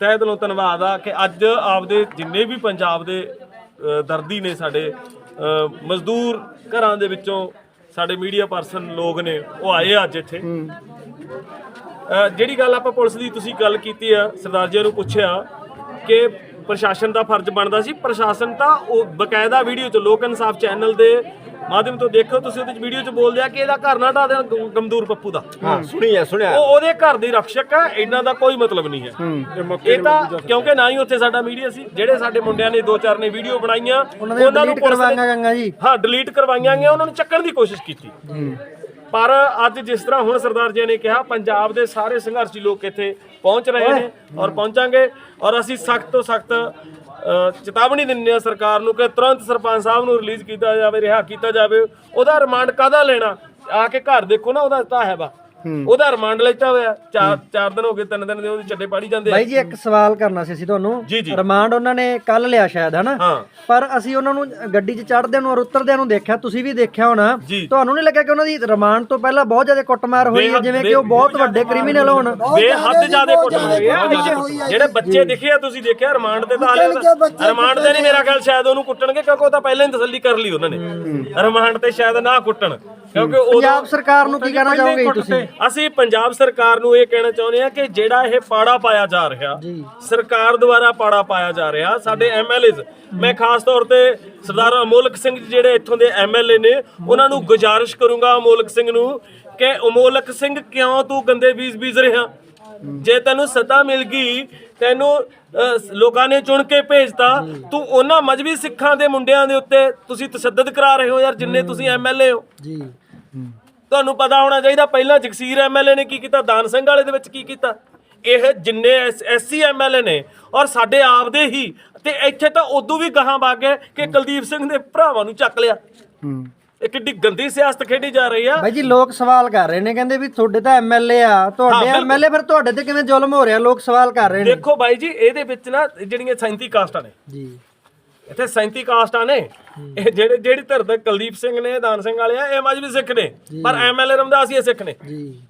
ਤਹਿ ਦਿਲੋਂ ਧੰਨਵਾਦ ਆ ਕਿ ਅੱਜ ਆਪਦੇ ਜਿੰਨੇ ਵੀ ਪੰਜਾਬ ਦੇ ਅ, ਦਰਦੀ ਨੇ ਸਾਡੇ ਅ, ਮਜ਼ਦੂਰ ਘਰਾਂ ਦੇ ਵਿੱਚੋਂ ਸਾਡੇ ਮੀਡੀਆ ਪਰਸਨ ਲੋਕ ਨੇ ਉਹ ਆਏ ਆ ਅੱਜ ਇੱਥੇ। ਅ, ਜਿਹੜੀ ਗੱਲ ਆਪਾਂ ਪੁਲਿਸ ਦੀ ਤੁਸੀਂ ਗੱਲ ਕੀਤੀ ਆ ਸਰਦਾਰ ਜੀ ਨੂੰ ਪੁੱਛਿਆ ਕਿ ਪ੍ਰਸ਼ਾਸਨ ਦਾ ਫਰਜ਼ ਬਣਦਾ ਸੀ। ਪ੍ਰਸ਼ਾਸਨ ਤਾਂ ਉਹ ਬਕਾਇਦਾ ਵੀਡੀਓ ਚ ਲੋਕ ਇਨਸਾਫ ਚੈਨਲ ਦੇ ਮਾਧਿਅਮ ਤੋਂ ਦੇਖੋ ਤੁਸੀਂ ਉਹਦੇ ਚ ਵੀਡੀਓ ਚ ਬੋਲਦੇ ਆ ਕਿ ਇਹਦਾ ਘਰ ਨਾ ਢਾ ਦੇਣਾ ਪੱਪੂ ਦਾ। ਹਾਂ ਸੁਣੀਏ ਸੁਣਿਆ। ਉਹ ਉਹਦੇ ਘਰ ਦੀ ਰਕਸ਼ਕ ਹੈ ਇਹਨਾਂ ਦਾ ਕੋਈ ਮਤਲਬ ਨਹੀਂ ਹੈ। ਇਹ ਤਾਂ ਕਿਉਂਕਿ ਨਾ ਹੀ ਉੱਥੇ ਸਾਡਾ ਮੀਡੀਆ ਸੀ ਜਿਹੜੇ ਸਾਡੇ ਮੁੰਡਿਆਂ ਨੇ ਦੋ ਚਾਰ ਨੇ ਵੀਡੀਓ ਬਣਾਈਆਂ ਉਹਨਾਂ ਪੁਲਿਸ ਨੇ- ਕਰਵਾਈਆਂ ਗੰਗਾ ਜੀ। ਹਾਂ ਡਿਲੀਟ ਕਰਵਾਈਆਂ ਗਈਆਂ ਉਹਨਾਂ ਨੂੰ ਚੱਕਣ ਦੀ ਕੋਸ਼ਿਸ਼ ਕੀਤੀ। ਪਰ ਅੱਜ ਜਿਸ ਤਰ੍ਹਾਂ ਹੁਣ ਸਰਦਾਰ ਜੀ ਨੇ ਕਿਹਾ, ਪੰਜਾਬ ਦੇ ਸਾਰੇ ਸੰਘਰਸ਼ੀ ਲੋਕ ਇੱਥੇ ਪਹੁੰਚ ਰਹੇ ਨੇ ਔਰ ਪਹੁੰਚਾਂਗੇ ਔਰ ਅਸੀਂ ਸਖਤ ਤੋਂ ਸਖਤ ਚੇਤਾਵਨੀ ਦਿੰਦੇ ਹਾਂ ਸਰਕਾਰ ਨੂੰ ਕਿ ਤੁਰੰਤ ਸਰਪੰਚ ਸਾਹਿਬ ਨੂੰ ਰਿਲੀਜ਼ ਕੀਤਾ ਜਾਵੇ, ਰਿਹਾ ਕੀਤਾ ਜਾਵੇ। ਉਹਦਾ ਰਿਮਾਂਡ ਕਾਹਦਾ ਲੈਣਾ? ਆ ਕੇ ਘਰ ਦੇਖੋ ਨਾ, ਉਹਦਾ ਤਾਂ ਹੈ ਵਾ। ਉਹਦਾ ਰਿਮਾਂਡ ਲੈਤਾ ਹੋਇਆ ਚਾਰ ਚਾਰ ਦਿਨ ਹੋ ਗਏ ਤਿੰਨ ਦਿਨ ਦੇ ਉਹਦੇ ਚੱਡੇ ਪਾੜੀ ਜਾਂਦੇ ਆ। ਬਾਈ ਜੀ ਇੱਕ ਸਵਾਲ ਕਰਨਾ ਸੀ ਅਸੀਂ ਤੁਹਾਨੂੰ। ਜੀ। ਰਿਮਾਂਡ ਉਹਨਾਂ ਨੇ ਕੱਲ ਲਿਆ ਸ਼ਾਇਦ ਹਨਾ? ਹਾਂ। ਪਰ ਅਸੀਂ ਉਹਨਾਂ ਨੂੰ ਗੱਡੀ 'ਚ ਚੜ੍ਹਦੇ ਨੂੰ ਔਰ ਉਤਰਦਿਆਂ ਨੂੰ ਦੇਖਿਆ ਤੁਸੀਂ ਵੀ ਦੇਖਿਆ ਹੋਣਾ। ਜੀ। ਤੁਹਾਨੂੰ ਨਹੀਂ ਲੱਗਿਆ ਕਿ ਉਹਨਾਂ ਦੀ ਰਿਮਾਂਡ ਤੋਂ ਪਹਿਲਾਂ ਬਹੁਤ ਜ਼ਿਆਦਾ ਕੁੱਟਮਾਰ ਹੋਈ ਹੈ ਬੇਹੱਦ- ਜਿਵੇਂ ਕਿ ਉਹ ਬਹੁਤ ਵੱਡੇ ਕ੍ਰਿਮੀਨਲ ਹੋਣ? ਬੇਹੱਦ ਜ਼ਿਆਦਾ ਕੁੱਟ ਹੋਈ ਆ ਜਿਹੜੇ ਬੱਚੇ ਦਿਖੇ ਆ ਤੁਸੀਂ ਦੇਖਿਆ ਰਿਮਾਂਡ ਤੇ ਤਾਂ ਹਾਲੇ ਰਿਮਾਂਡ ਤੇ ਨਹੀਂ ਮੇਰਾ ਖਿਆਲ ਸ਼ਾਇਦ ਉਹਨੂੰ ਕੁੱਟਣਗੇ ਕਿਉਂਕਿ ਉਹ ਤਾਂ ਪਹਿਲਾਂ ਹੀ ਤਸੱਲੀ ਕਰ ਲਈ ਉਹਨਾਂ ਨੇ। ਰਿਮਾਂਡ ਤੇ ਸ਼ਾਇਦ ਨਾ ਕੁੱਟਣ ਕਿਉਂਕਿ ਉਹ ਪੰਜਾਬ ਸਰਕਾਰ ਨੂੰ ਕੀ ਕਹਿਣਾ ਚਾਹੋਗੇ ਜੀ ਤੁਸੀਂ? ਅਸੀਂ ਪੰਜਾਬ ਸਰਕਾਰ ਨੂੰ ਇਹ ਕਹਿਣਾ ਚਾਹੁੰਦੇ ਆ ਕਿ ਜਿਹੜਾ ਇਹ ਪਾੜਾ ਪਾਇਆ ਜਾ ਰਿਹਾ ਸਰਕਾਰ ਦੁਆਰਾ ਪਾੜਾ ਪਾਇਆ ਜਾ ਰਿਹਾ ਸਾਡੇ ਐਮਐਲਏਜ਼ ਮੈਂ ਖਾਸ ਤੌਰ ਤੇ ਸਰਦਾਰ ਅਮੋਲਕ ਸਿੰਘ ਜੀ ਜਿਹੜੇ ਇੱਥੋਂ ਦੇ ਐਮਐਲਏ ਨੇ ਉਹਨਾਂ ਨੂੰ ਗੁਜ਼ਾਰਿਸ਼ ਕਰੂੰਗਾ ਅਮੋਲਕ ਸਿੰਘ ਨੂੰ ਕਿ ਅਮੋਲਕ ਸਿੰਘ ਕਿਉਂ ਤੂੰ ਗੰਦੇ ਬੀਜ ਬੀਜ ਰਿਹਾ? ਜੇ ਤੈਨੂੰ ਸੱਤਾ ਮਿਲ ਗਈ ਤੈਨੂੰ ਲੋਕਾਂ ਨੇ ਚੁਣ ਕੇ ਭੇਜਤਾ ਤੂੰ ਉਹਨਾਂ ਮਜਬੀ ਸਿੱਖਾਂ ਦੇ ਮੁੰਡਿਆਂ ਦੇ ਉੱਤੇ ਤੁਸੀਂ ਤਸ਼ੱਦਦ ਕਰਾ ਰਹੇ ਹੋ ਯਾਰ ਜਿੰਨੇ ਤੁਸੀਂ ਐਮਐਲਏ ਹੋ। ਜੀ। ਤੁਹਾਨੂੰ ਪਤਾ ਹੋਣਾ ਚਾਹੀਦਾ ਪਹਿਲਾਂ ਜਗਸੀਰ ਐਮਐਲਏ ਨੇ ਕੀ ਕੀਤਾ? ਦਾਨ ਸਿੰਘ ਵਾਲੇ ਦੇ ਵਿੱਚ ਕੀ ਕੀਤਾ? ਇਹ ਜਿੰਨੇ ਐਸਸੀ ਐਮਐਲਏ ਨੇ ਔਰ ਸਾਡੇ ਆਪਦੇ ਹੀ ਤੇ ਇੱਥੇ ਤਾਂ ਉਦੋਂ ਵੀ ਗਾਹਾਂ ਵਗ ਗਏ ਕਿ ਕੁਲਦੀਪ ਸਿੰਘ ਦੇ ਭਰਾਵਾਂ ਨੂੰ ਚੱਕ ਲਿਆ। ਇਹ ਕਿੱਡੀ ਗੰਦੀ ਸਿਆਸਤ ਖੇਡੀ ਜਾ ਰਹੀ ਆ। ਬਾਈ ਜੀ ਲੋਕ ਸਵਾਲ ਕਰ ਰਹੇ ਨੇ ਕਹਿੰਦੇ ਵੀ ਤੁਹਾਡੇ ਤਾਂ ਐਮਐਲਏ ਆ ਤੁਹਾਡੇ ਬਿਲਕੁਲ। ਐਮਐਲਏ ਫਿਰ ਤੁਹਾਡੇ ਤੇ ਕਿਵੇਂ ਜ਼ੁਲਮ ਹੋ ਰਿਹਾ? ਲੋਕ ਸਵਾਲ ਕਰ ਰਹੇ ਨੇ। ਦੇਖੋ ਬਾਈ ਜੀ ਇਹਦੇ ਵਿੱਚ ਨਾ ਜਿਹੜੀਆਂ 37 ਕਾਸਟਾਂ ਨੇ। ਜੀ। ਇੱਥੇ 37 ਕਾਸਟਾਂ ਨੇ। ਇਹ ਜਿਹੜੇ ਜਿਹੜੀ ਧਰਤ ਕੁਲਦੀਪ ਸਿੰਘ ਨੇ ਦਾਨ ਸਿੰਘ ਵਾਲੇ ਆ ਇਹ ਮਜਬੀ ਸਿੱਖ ਨੇ। ਪਰ ਐਮਐਲਏ ਰਮਦਾਸ ਇਹ ਸਿੱਖ ਨੇ। ਜੀ।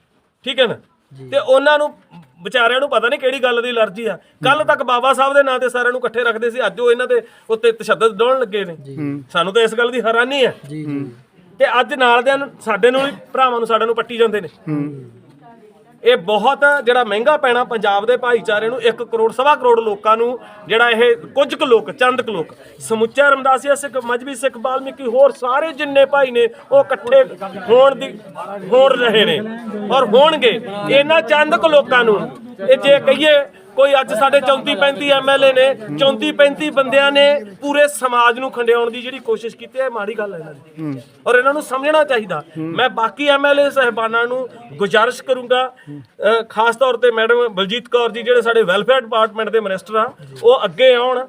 ਠੀਕ ਹੈ ਨਾ? ਤੇ ਉਹਨਾਂ ਨੂੰ ਵਿਚਾਰਿਆਂ ਨੂੰ ਪਤਾ ਨਹੀਂ ਕਿਹੜੀ ਗੱਲ ਦੀ ਅਲਰਜੀ ਆ। ਕੱਲ ਤੱਕ ਬਾਬਾ ਸਾਹਿਬ ਦੇ ਨਾਂ ਤੇ ਸਾਰਿਆਂ ਨੂੰ ਇਕੱਠੇ ਰੱਖਦੇ ਸੀ ਅੱਜ ਉਹ ਇਹਨਾਂ ਦੇ ਉੱਤੇ ਤਸ਼ੱਦਦ ਡਾਉਣ ਲੱਗੇ ਨੇ। ਸਾਨੂੰ ਤਾਂ ਇਸ ਗੱਲ ਦੀ ਹੈਰਾਨੀ ਹੈ। ਜੀ ਜੀ। ਤੇ ਅੱਜ ਨਾਲ ਦੇ ਸਾਡੇ ਨੂੰ ਵੀ ਭਰਾਵਾਂ ਨੂੰ ਸਾਡਿਆਂ ਨੂੰ ਪੱਟੀ ਜਾਂਦੇ ਨੇ। ਇਹ ਬਹੁਤ ਜਿਹੜਾ ਮਹਿੰਗਾ ਪੈਣਾ ਪੰਜਾਬ ਦੇ ਭਾਈਚਾਰੇ ਨੂੰ 1 ਕਰੋੜ, ਸਵਾ ਕਰੋੜ ਲੋਕਾਂ ਨੂੰ ਜਿਹੜਾ ਇਹ ਕੁਝ ਕੁ ਲੋਕ, ਚੰਦ ਕੁ ਲੋਕ। ਸਮੁੱਚਾ ਰਮਦਾਸੀਆ ਸਿੱਖ, ਮਜਬੀ ਸਿੱਖ ਬਾਲਮੀਕੀ ਹੋਰ ਸਾਰੇ ਜਿੰਨੇ ਭਾਈ ਨੇ, ਉਹ ਇਕੱਠੇ ਹੋਣ ਦੀ, ਹੋਣ ਰਹੇ ਨੇ ਔਰ ਹੋਣਗੇ। ਇਹਨਾਂ ਚੰਦ ਕੁ ਲੋਕਾਂ ਨੂੰ, ਇਹ ਜੇ ਕਹੀਏ ਕੋਈ ਅੱਜ ਸਾਡੇ 34 35 ਐਮਐਲਏ ਨੇ 34 35 ਬੰਦਿਆਂ ਨੇ ਪੂਰੇ ਸਮਾਜ ਨੂੰ ਖੰਡਿਆਉਣ ਦੀ ਜਿਹੜੀ ਕੋਸ਼ਿਸ਼ ਕੀਤੀ ਹੈ ਮਾੜੀ ਗੱਲ ਹੈ ਇਹਨਾਂ ਦੀ। ਔਰ ਇਹਨਾਂ ਨੂੰ ਸਮਝਣਾ ਚਾਹੀਦਾ। ਮੈਂ ਬਾਕੀ ਐਮਐਲਏ ਸਹਿਬਾਨਾਂ ਨੂੰ ਗੁਜ਼ਾਰਿਸ਼ ਕਰੂੰਗਾ। ਖਾਸ ਤੌਰ ਤੇ ਮੈਡਮ ਬਲਜੀਤ ਕੌਰ ਜੀ ਜਿਹੜੇ ਸਾਡੇ ਵੈਲਫੇਅਰ ਡਿਪਾਰਟਮੈਂਟ ਦੇ ਮਿਨਿਸਟਰ ਆ ਉਹ ਅੱਗੇ ਆਉਣ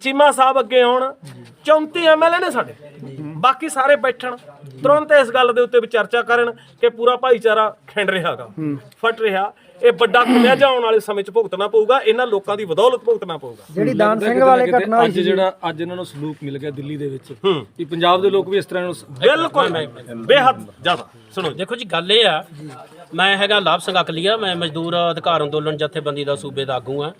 ਚੀਮਾ ਸਾਹਿਬ ਅੱਗੇ ਆਉਣ 34 ਐਮਐਲਏ ਨੇ ਸਾਡੇ। ਬਾਕੀ ਸਾਰੇ ਬੈਠਣ ਤੁਰੰਤ ਇਸ ਗੱਲ ਦੇ ਉੱਤੇ ਵਿਚਰਚਾ ਕਰਨ ਕਿ ਪੂਰਾ ਭਾਈਚਾਰਾ ਖਿੰਡ ਰਿਹਾਗਾ ਫਟ ਰਿਹਾ। ਇਹ ਵੱਡਾ ਖਮਿਆਜਾ ਆਉਣ ਵਾਲੇ ਸਮੇਂ 'ਚ ਭੁਗਤਣਾ ਪਊਗਾ? ਇਹਨਾਂ ਲੋਕਾਂ ਦੀ ਬਦੌਲਤ ਭੁਗਤਣਾ ਪਊਗਾ। ਜਿਹੜੀ ਦਾਨ ਸਿੰਘ ਵਾਲੇ ਘਟਨਾ ਹੋਈ ਅੱਜ ਸੀ ਜਿਹੜਾ ਅੱਜ ਇਹਨਾਂ ਨੂੰ ਸਲੂਕ ਮਿਲ ਗਿਆ ਦਿੱਲੀ ਦੇ ਵਿੱਚ। ਕਿ ਪੰਜਾਬ ਦੇ ਲੋਕ ਵੀ ਇਸ ਤਰ੍ਹਾਂ ਨੂੰ ਬਿਲਕੁਲ। ਬੇਹੱਦ ਜ਼ਿਆਦਾ। ਸੁਣੋ ਦੇਖੋ ਜੀ ਗੱਲ ਇਹ ਆ ਮੈਂ ਹੈਗਾ ਲਾਭ ਸਿੰਘ ਅਕਲੀਆ ਮੈਂ ਮਜ਼ਦੂਰ ਅਧਿਕਾਰ ਅੰਦੋਲਨ ਜਥੇਬੰਦੀ ਦਾ ਸੂਬੇ ਦਾ ਆਗੂ ਆ।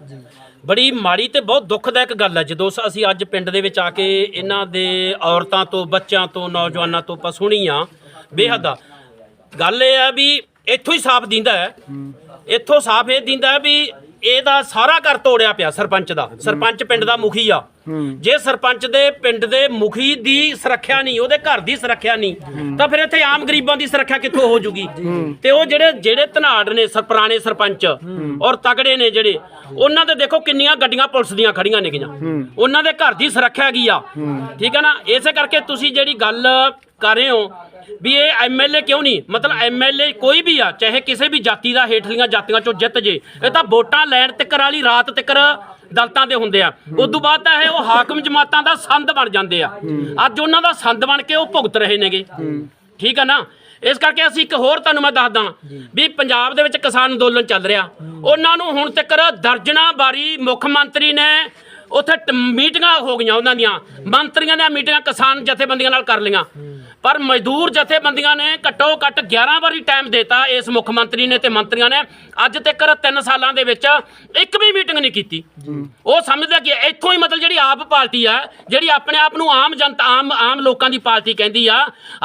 ਬੜੀ ਮਾੜੀ ਤੇ ਬਹੁਤ ਦੁੱਖਦਾਇਕ ਗੱਲ ਹੈ ਜਦੋਂ ਅਸੀਂ ਅੱਜ ਪਿੰਡ ਦੇ ਵਿੱਚ ਆ ਕੇ ਇਹਨਾਂ ਦੇ ਔਰਤਾਂ ਤੋਂ ਬੱਚਿਆਂ ਤੋਂ ਨੌਜਵਾਨਾਂ ਤੋਂ ਆਪਾਂ ਸੁਣੀ ਆ ਬੇਹੱਦ ਆ। ਗੱਲ ਇਹ ਆ ਵੀ ਇੱਥੋਂ ਹੀ ਸਾਫ਼ ਦਿੰਦਾ ਹੈ ਇੱਥੋਂ ਸਾਫ਼ ਇਹ ਦਿੰਦਾ ਵੀ ਇਹਦਾ ਸਾਰਾ ਘਰ ਤੋੜਿਆ ਪਿਆ ਸਰਪੰਚ ਦਾ। ਸਰਪੰਚ ਪਿੰਡ ਦਾ ਮੁਖੀ ਆ। ਜੇ ਸਰਪੰਚ ਦੇ ਪਿੰਡ ਦੇ ਮੁਖੀ ਦੀ ਸੁਰੱਖਿਆ ਨਹੀਂ ਉਹਦੇ ਘਰ ਦੀ ਸੁਰੱਖਿਆ ਨਹੀਂ ਤਾਂ ਫਿਰ ਇੱਥੇ ਆਮ ਗਰੀਬਾਂ ਦੀ ਸੁਰੱਖਿਆ ਕਿੱਥੋਂ ਹੋ ਜੂਗੀ? ਤੇ ਉਹ ਜਿਹੜੇ ਜਿਹੜੇ ਧਨਾੜ ਨੇ ਸਰ ਪੁਰਾਣੇ ਸਰਪੰਚ ਔਰ ਤਗੜੇ ਨੇ ਜਿਹੜੇ ਉਹਨਾਂ ਦੇ ਦੇਖੋ ਕਿੰਨੀਆਂ ਗੱਡੀਆਂ ਪੁਲਿਸ ਦੀਆਂ ਖੜੀਆਂ ਨੇਗੀਆਂ ਉਹਨਾਂ ਦੇ ਘਰ ਦੀ ਸੁਰੱਖਿਆ ਹੈਗੀ ਆ? ਠੀਕ ਹੈ ਨਾ? ਇਸੇ ਕਰਕੇ ਤੁਸੀਂ ਜਿਹੜੀ ਗੱਲ ਕਰ ਰਹੇ ਹੋ ਵੀ ਇਹ ਐਮਐਲਏ ਕਿਉਂ ਨਹੀਂ? ਮਤਲਬ ਐਮਐਲਏ ਕੋਈ ਵੀ ਆ, ਚਾਹੇ ਕਿਸੇ ਵੀ ਜਾਤੀ ਦਾ ਹੇਠਲੀਆਂ ਜਾਤੀਆਂ ਚੋਂ ਜਿੱਤ ਜੇ, ਇਹ ਤਾਂ ਵੋਟਾਂ ਲੈਣ ਤਿੱਕਰ ਵਾਲੀ ਰਾਤ ਤਿੱਕਰ ਦਲਤਾਂ ਦੇ ਹੁੰਦੇ ਆ। ਉਸ ਤੋਂ ਬਾਅਦ ਤਾਂ ਇਹ ਉਹ ਹਾਕਮ ਜਮਾਤਾਂ ਦਾ ਸੰਦ ਬਣ ਜਾਂਦੇ ਆ। ਅੱਜ ਉਹਨਾਂ ਦਾ ਸੰਦ ਬਣ ਕੇ ਉਹ ਭੁਗਤ ਰਹੇ ਨੇਗੇ। ਠੀਕ ਆ ਨਾ? ਇਸ ਕਰਕੇ ਅਸੀਂ ਇੱਕ ਹੋਰ ਤੁਹਾਨੂੰ ਮੈਂ ਦੱਸਦਾ ਵੀ ਪੰਜਾਬ ਦੇ ਵਿੱਚ ਕਿਸਾਨ ਅੰਦੋਲਨ ਚੱਲ ਰਿਹਾ। ਉਹਨਾਂ ਨੂੰ ਹੁਣ ਤੱਕ ਦਰਜਣਾ ਵਾਰੀ ਮੁੱਖ ਮੰਤਰੀ ਨੇ ਉੱਥੇ ਮੀਟਿੰਗਾਂ ਹੋ ਗਈਆਂ ਉਹਨਾਂ ਦੀਆਂ। ਮੰਤਰੀਆਂ ਦੀਆਂ ਮੀਟਿੰਗਾਂ ਕਿਸਾਨ ਜਥੇਬੰਦੀਆਂ ਨਾਲ ਕਰ ਲਈਆਂ। ਪਰ ਮਜ਼ਦੂਰ ਜਥੇਬੰਦੀਆਂ ਨੇ ਘੱਟੋ ਘੱਟ 11 ਵਾਰੀ ਟਾਈਮ ਦਿੱਤਾ ਇਸ ਮੁੱਖ ਮੰਤਰੀ ਨੇ ਤੇ ਮੰਤਰੀਆਂ ਨੇ। ਅੱਜ ਤੱਕ 3 ਸਾਲਾਂ ਦੇ ਵਿੱਚ ਇੱਕ ਵੀ ਮੀਟਿੰਗ ਨਹੀਂ ਕੀਤੀ। ਉਹ ਸਮਝਦਾ ਕਿ ਇੱਥੋਂ ਹੀ ਮਤਲਬ ਜਿਹੜੀ ਆਪ ਪਾਰਟੀ ਆ ਜਿਹੜੀ ਆਪਣੇ ਆਪ ਨੂੰ ਆਮ ਜਨਤਾ ਆਮ ਆਮ ਲੋਕਾਂ ਦੀ ਪਾਰਟੀ ਕਹਿੰਦੀ ਆ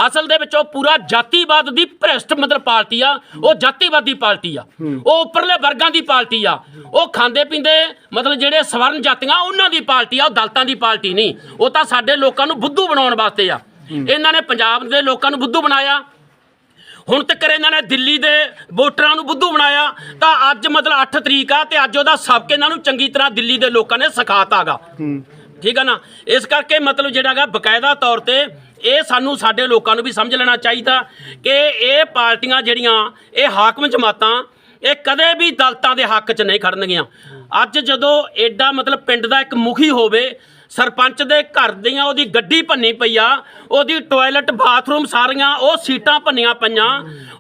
ਅਸਲ ਦੇ ਵਿੱਚ ਉਹ ਪੂਰਾ ਜਾਤੀਵਾਦ ਦੀ ਭ੍ਰਿਸ਼ਟ ਮਤਲਬ ਪਾਰਟੀ ਆ ਉਹ ਜਾਤੀਵਾਦੀ ਪਾਰਟੀ ਆ। ਉਹ ਉੱਪਰਲੇ ਵਰਗਾਂ ਦੀ ਪਾਰਟੀ ਆ। ਉਹ ਖਾਂਦੇ ਪੀਂਦੇ ਮਤਲਬ ਜਿਹੜੇ ਸਵਰਨ ਜਾਤੀਆਂ ਉਹਨਾਂ ਦੀ ਪਾਰਟੀ ਆ ਉਹ ਦਲਤਾਂ ਦੀ ਪਾਰਟੀ ਨਹੀਂ। ਉਹ ਤਾਂ ਸਾਡੇ ਲੋਕਾਂ ਨੂੰ ਬੁੱਧੂ ਬਣਾਉਣ ਵਾਸਤੇ ਆ। ਇਹਨਾਂ ਨੇ ਪੰਜਾਬ ਦੇ ਲੋਕਾਂ ਨੂੰ ਬੁੱਧੂ ਬਣਾਇਆ। ਹੁਣ ਤੱਕ ਇਹਨਾਂ ਨੇ ਦਿੱਲੀ ਦੇ ਵੋਟਰਾਂ ਨੂੰ ਬੁੱਧੂ ਬਣਾਇਆ। ਤਾਂ ਅੱਜ ਮਤਲਬ 8 ਤਰੀਕ ਆ ਤੇ ਅੱਜ ਉਹਦਾ ਸਬਕ ਇਹਨਾਂ ਨੂੰ ਚੰਗੀ ਤਰ੍ਹਾਂ ਦਿੱਲੀ ਦੇ ਲੋਕਾਂ ਨੇ ਸਿਖਾਤਾਗਾ। ਠੀਕ ਆ ਨਾ? ਇਸ ਕਰਕੇ ਮਤਲਬ ਜਿਹੜਾਗਾ ਬਕਾਇਦਾ ਤੌਰ ਤੇ ਇਹ ਸਾਨੂੰ ਸਾਡੇ ਲੋਕਾਂ ਨੂੰ ਵੀ ਸਮਝ ਲੈਣਾ ਚਾਹੀਦਾ ਕਿ ਇਹ ਪਾਰਟੀਆਂ ਜਿਹੜੀਆਂ ਇਹ ਹਾਕਮ ਜਮਾਤਾਂ ਇਹ ਕਦੇ ਵੀ ਦਲਤਾਂ ਦੇ ਹੱਕ 'ਚ ਨਹੀਂ ਖੜਨਗੀਆਂ। ਅੱਜ ਜਦੋਂ ਐਡਾ ਮਤਲਬ ਪਿੰਡ ਦਾ ਇੱਕ ਮੁਖੀ ਹੋਵੇ ਸਰਪੰਚ ਦੇ ਘਰ ਦੀਆਂ ਉਹਦੀ ਗੱਡੀ ਭੰਨੀ ਪਈ ਆ ਉਹਦੀ ਟਾਇਲਟ ਬਾਥਰੂਮ ਸਾਰੀਆਂ ਉਹ ਸੀਟਾਂ ਭੰਨੀਆਂ ਪਈਆਂ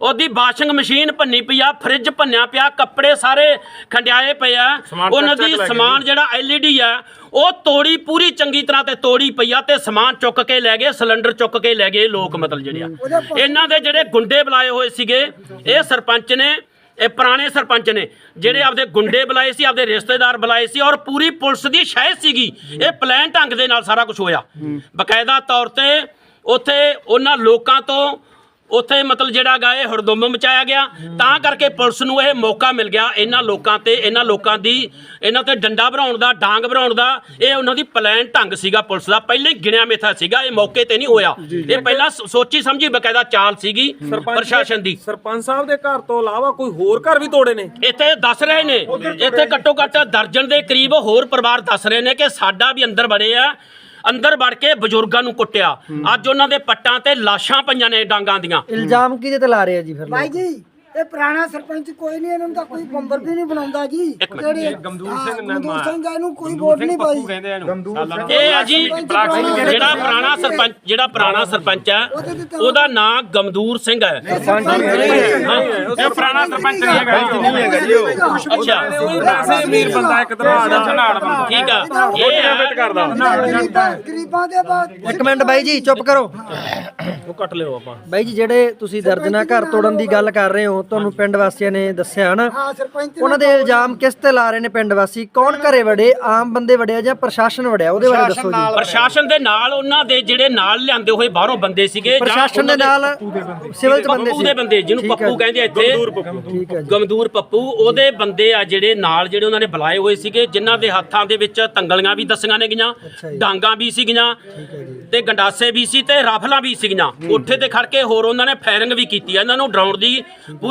ਉਹਦੀ ਵਾਸ਼ਿੰਗ ਮਸ਼ੀਨ ਭੰਨੀ ਪਈ ਆ ਫ੍ਰਿਜ ਭੰਨਿਆ ਪਿਆ ਕੱਪੜੇ ਸਾਰੇ ਖੰਡਿਆਏ ਪਏ ਆ। ਉਹਨਾਂ ਦੀ ਸਮਾਨ ਜਿਹੜਾ ਐਲਈਡੀ ਆ ਉਹ ਤੋੜੀ ਪੂਰੀ ਚੰਗੀ ਤਰ੍ਹਾਂ ਤੇ ਤੋੜੀ ਪਈ ਆ ਤੇ ਸਮਾਨ ਚੁੱਕ ਕੇ ਲੈ ਗਏ ਸਿਲੰਡਰ ਚੁੱਕ ਕੇ ਲੈ ਗਏ ਲੋਕ ਮਤਲਬ ਜਿਹੜੇ ਆ। ਇਹਨਾਂ ਦੇ ਜਿਹੜੇ ਗੁੰਡੇ ਬੁਲਾਏ ਹੋਏ ਸੀਗੇ ਇਹ ਸਰਪੰਚ ਨੇ ਇਹ ਪੁਰਾਣੇ ਸਰਪੰਚ ਨੇ ਜਿਹੜੇ ਆਪਦੇ ਗੁੰਡੇ ਬੁਲਾਏ ਸੀ ਆਪਦੇ ਰਿਸ਼ਤੇਦਾਰ ਬੁਲਾਏ ਸੀ ਔਰ ਪੂਰੀ ਪੁਲਿਸ ਦੀ ਸ਼ਹਿ ਸੀਗੀ। ਇਹ ਪਲਾਨ ਢੰਗ ਦੇ ਨਾਲ ਸਾਰਾ ਕੁਝ ਹੋਇਆ। ਬਕਾਇਦਾ ਤੌਰ ਤੇ ਉੱਥੇ ਉਹਨਾਂ ਲੋਕਾਂ ਤੋਂ ਉੱਥੇ ਮਤਲਬ ਜਿਹੜਾ ਗਾ ਇਹ ਹੜਦੁੰਮ ਮਚਾਇਆ ਗਿਆ। ਤਾਂ ਕਰਕੇ ਪੁਲਿਸ ਨੂੰ ਇਹ ਮੌਕਾ ਮਿਲ ਗਿਆ ਇਹਨਾਂ ਲੋਕਾਂ ਤੇ ਇਹਨਾਂ ਲੋਕਾਂ ਦੀ ਇਹਨਾਂ ਤੇ ਡੰਡਾ ਭਰਾਉਣ ਦਾ ਡਾਂਗ ਭਰਾਉਣ ਦਾ। ਇਹ ਉਹਨਾਂ ਦੀ ਪਲਾਨ ਢੰਗ ਸੀਗਾ ਪੁਲਿਸ ਦਾ। ਪਹਿਲਾਂ ਹੀ ਗਿਣਿਆ ਮੇਥਾ ਸੀਗਾ ਇਹ ਮੌਕੇ ਤੇ ਨਹੀਂ ਹੋਇਆ। ਇਹ ਪਹਿਲਾਂ ਸੋਚੀ ਸਮਝੀ ਬਕਾਇਦਾ ਚਾਲ ਸੀਗੀ ਪ੍ਰਸ਼ਾਸਨ ਦੀ। ਸਰਪੰਚ ਸਾਹਿਬ ਦੇ ਘਰ ਤੋਂ ਇਲਾਵਾ ਕੋਈ ਹੋਰ ਘਰ ਵੀ ਤੋੜੇ ਨੇ? ਇੱਥੇ ਦੱਸ ਰਹੇ ਨੇ। ਇੱਥੇ ਘੱਟੋ ਘੱਟ ਦਰਜਨ ਦੇ ਕਰੀਬ ਹੋਰ ਪਰਿਵਾਰ ਦੱਸ ਰਹੇ ਨੇ ਕਿ ਸਾਡਾ ਵੀ ਅੰਦਰ ਬੜੇ ਆ। ਅੰਦਰ ਵੜ ਕੇ ਬਜ਼ੁਰਗਾਂ ਨੂੰ ਕੁੱਟਿਆ। ਅੱਜ ਉਹਨਾਂ ਦੇ ਪੱਟਾਂ ਤੇ ਲਾਸ਼ਾਂ ਪਈਆਂ ਨੇ ਡਾਂਗਾਂ ਦੀਆਂ। ਇਲਜ਼ਾਮ ਕਿਹਦੇ ਤੇ ਲਾ ਰਹੇ ਆ ਜੀ ਫਿਰ ਭਾਈ ਜੀ ਇਹ ਪੁਰਾਣਾ ਸਰਪੰਚ ਕੋਈ ਨਹੀਂ ਇਹਨਾਂ ਨੂੰ ਤਾਂ ਕੋਈ ਬੰਬਰ ਵੀ ਨਹੀਂ ਬਣਾਉਂਦਾ ਜੀ। ਜਿਹੜੇ ਗਮਦੂਰ ਸਿੰਘ ਨੇ ਗਮਦੂਰ ਸਿੰਘ ਇਹਨੂੰ ਕੋਈ ਵੋਟ ਨਹੀਂ ਪਾਈ। ਇਹ ਆ ਜੀ ਜਿਹੜਾ ਪੁਰਾਣਾ ਸਰਪੰਚ ਜਿਹੜਾ ਪੁਰਾਣਾ ਸਰਪੰਚ ਹੈ ਉਹਦਾ ਨਾਂ ਗਮਦੂਰ ਸਿੰਘ ਹੈ। ਇਹ ਪੁਰਾਣਾ ਸਰਪੰਚ ਨਹੀਂ ਹੈਗਾ। ਨਹੀਂ ਹੈਗਾ ਜੀ ਉਹ। ਅੱਛਾ। ਵੈਸੇ ਅਮੀਰ ਬੰਦਾ ਇੱਕ ਤਰ੍ਹਾਂ ਦਾ ਝਨਾੜ ਬੰਦਾ ਠੀਕ ਆ। ਇਹ ਹੈ ਕਰਦਾ ਗਰੀਬਾਂ ਗਰੀਬਾਂ ਦੇ ਬਾਅਦ ਇੱਕ ਮਿੰਟ ਬਾਈ ਜੀ ਚੁੱਪ ਕਰੋ। ਉਹ ਕੱਟ ਲਿਓ ਆਪਾਂ। ਬਾਈ ਜੀ ਜਿਹੜੇ ਤੁਸੀਂ ਦਰਜਨਾ ਘਰ ਤੋੜਨ ਦੀ ਗੱਲ ਕਰ ਰਹੇ ਹੋ ਤੁਹਾਨੂੰ ਪਿੰਡ ਵਾਸੀਆਂ ਨੇ ਦੱਸਿਆ ਹਨਾ ਉਹਨਾਂ ਦੇ ਇਲਜ਼ਾਮ ਕਿਸ ਤੇ ਲਾ ਰਹੇ ਨੇ ਪਿੰਡ ਵਾਸੀ? ਕੌਣ ਘਰੇ ਵੜੇ ਆਮ ਬੰਦੇ ਵੜਿਆ ਜਾਂ ਪ੍ਰਸ਼ਾਸਨ ਵੜਿਆ? ਉਹਦੇ ਬਾਰੇ ਦੱਸੋ ਜੀ। ਪ੍ਰਸ਼ਾਸਨ ਦੇ ਨਾਲ ਉਹਨਾਂ ਦੇ ਜਿਹੜੇ ਨਾਲ ਲਿਆਂਦੇ ਹੋਏ ਬਾਹਰੋਂ ਬੰਦੇ ਸੀਗੇ ਪ੍ਰਸ਼ਾਸਨ ਦੇ ਨਾਲ ਸਿਵਲ ਚ ਬੰਦੇ ਪੱਪੂ ਸੀ। ਦੇ ਬੰਦੇ ਜਿਹਨੂੰ ਪੱਪੂ। ਕਹਿੰਦੇ ਆ ਇੱਥੇ। ਗਮਦੂਰ ਪੱਪੂ। ਉਹਦੇ ਬੰਦੇ ਆ ਜਿਹੜੇ ਨਾਲ ਜਿਹੜੇ ਉਹਨਾਂ ਨੇ ਬੁਲਾਏ ਹੋਏ ਸੀਗੇ ਜਿਨ੍ਹਾਂ ਦੇ ਹੱਥਾਂ ਦੇ ਵਿੱਚ ਤੰਗਲੀਆਂ ਵੀ ਦੱਸੀਆਂ ਨੇ ਗਈਆਂ। ਡਾਂਗਾ ਵੀ ਸੀਗੀਆਂ ਤੇ ਗੰਡਾਸੇ ਵੀ ਸੀ ਤੇ ਰਾਫਲਾਂ ਵੀ ਸੀਗੀਆਂ। ਉੱਥੇ ਤੇ ਖੜ ਕੇ ਹੋਰ ਉਹਨਾਂ ਨੇ ਫਾਇਰਿੰਗ ਵੀ ਕੀਤੀ ਆ। ਇਹਨਾਂ ਨੂੰ ਡਰਾਉਣ ਦੀ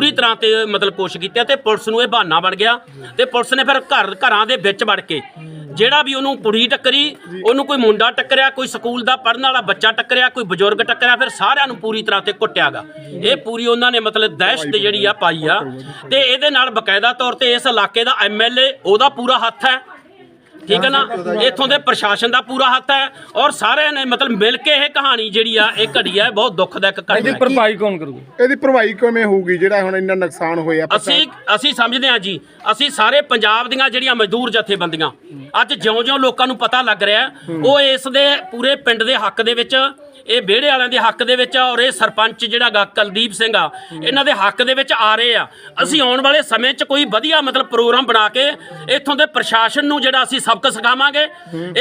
ਪੂਰੀ ਤਰ੍ਹਾਂ ਤੇ ਮਤਲਬ ਕੋਸ਼ਿਸ਼ ਕੀਤੀ ਆ ਤੇ ਪੁਲਿਸ ਨੂੰ ਇਹ ਬਹਾਨਾ ਬਣ ਗਿਆ ਤੇ ਪੁਲਿਸ ਨੇ ਫਿਰ ਘਰ ਘਰਾਂ ਦੇ ਵਿੱਚ ਵੜ ਕੇ ਜਿਹੜਾ ਵੀ ਉਹਨੂੰ ਕੁੜੀ ਟੱਕਰੀ, ਉਹਨੂੰ ਕੋਈ ਮੁੰਡਾ ਟੱਕਰਿਆ, ਕੋਈ ਸਕੂਲ ਦਾ ਪੜਨ ਵਾਲਾ ਬੱਚਾ ਟੱਕਰਿਆ, ਕੋਈ ਬਜ਼ੁਰਗ ਟੱਕਰਿਆ, ਫਿਰ ਸਾਰਿਆਂ ਨੂੰ ਪੂਰੀ ਤਰ੍ਹਾਂ ਤੇ ਕੁੱਟਿਆਗਾ ਇਹ ਪੂਰੀ ਉਹਨਾਂ ਨੇ ਮਤਲਬ ਦਹਿਸ਼ਤ ਜਿਹੜੀ ਆ ਪਾਈ ਆ ਤੇ ਇਹਦੇ ਨਾਲ ਬਕਾਇਦਾ ਤੌਰ ਤੇ ਇਸ ਇਲਾਕੇ ਦਾ ਐਮਐਲਏ ਉਹਦਾ ਪੂਰਾ ਹੱਥ ਹੈ। ਠੀਕ ਹੈ ਨਾ? ਇੱਥੋਂ ਦੇ ਪ੍ਰਸ਼ਾਸਨ ਦਾ ਪੂਰਾ ਹੱਥ ਹੈ ਔਰ ਸਾਰਿਆਂ ਨੇ ਮਤਲਬ ਮਿਲ ਕੇ ਇਹ ਕਹਾਣੀ ਜਿਹੜੀ ਆ ਇਹ ਘੜੀ ਆ ਇਹ ਬਹੁਤ ਦੁੱਖਦਾਇਕ ਘੜੀ ਇਹਦੀ ਹੈ ਭਰਪਾਈ ਕੌਣ ਕਰੂਗਾ ਇਹਦੀ ਭਰਵਾਈ ਕਿਵੇਂ ਹੋਊਗੀ ਜਿਹੜਾ ਹੁਣ ਇੰਨਾ ਨੁਕਸਾਨ ਹੋਇਆ? ਅਸੀਂ ਅਸੀਂ ਸਮਝਦੇ ਹਾਂ ਜੀ ਅਸੀਂ ਸਾਰੇ ਪੰਜਾਬ ਦੀਆਂ ਜਿਹੜੀਆਂ ਮਜ਼ਦੂਰ ਜਥੇਬੰਦੀਆਂ ਅੱਜ ਜਿਉਂ-ਜਿਉਂ ਲੋਕਾਂ ਨੂੰ ਪਤਾ ਲੱਗ ਰਿਹਾ ਹੈ, ਉਹ ਇਸ ਦੇ ਪੂਰੇ ਪਿੰਡ ਦੇ ਹੱਕ ਦੇ ਵਿੱਚ ਇਹ ਵਿਹੜੇ ਵਾਲਿਆਂ ਦੇ ਹੱਕ ਦੇ ਵਿੱਚ ਆ ਔਰ ਇਹ ਸਰਪੰਚ ਜਿਹੜਾ ਗਾ ਕੁਲਦੀਪ ਸਿੰਘ ਆ ਇਹਨਾਂ ਦੇ ਹੱਕ ਦੇ ਵਿੱਚ ਆ ਰਹੇ ਆ। ਅਸੀਂ ਆਉਣ ਵਾਲੇ ਸਮੇਂ 'ਚ ਕੋਈ ਵਧੀਆ ਮਤਲਬ ਪ੍ਰੋਗਰਾਮ ਬਣਾ ਕੇ ਇੱਥੋਂ ਦੇ ਪ੍ਰਸ਼ਾਸਨ ਨੂੰ ਜਿਹੜਾ ਅਸੀਂ ਸਬਕ ਸਿਖਾਵਾਂਗੇ।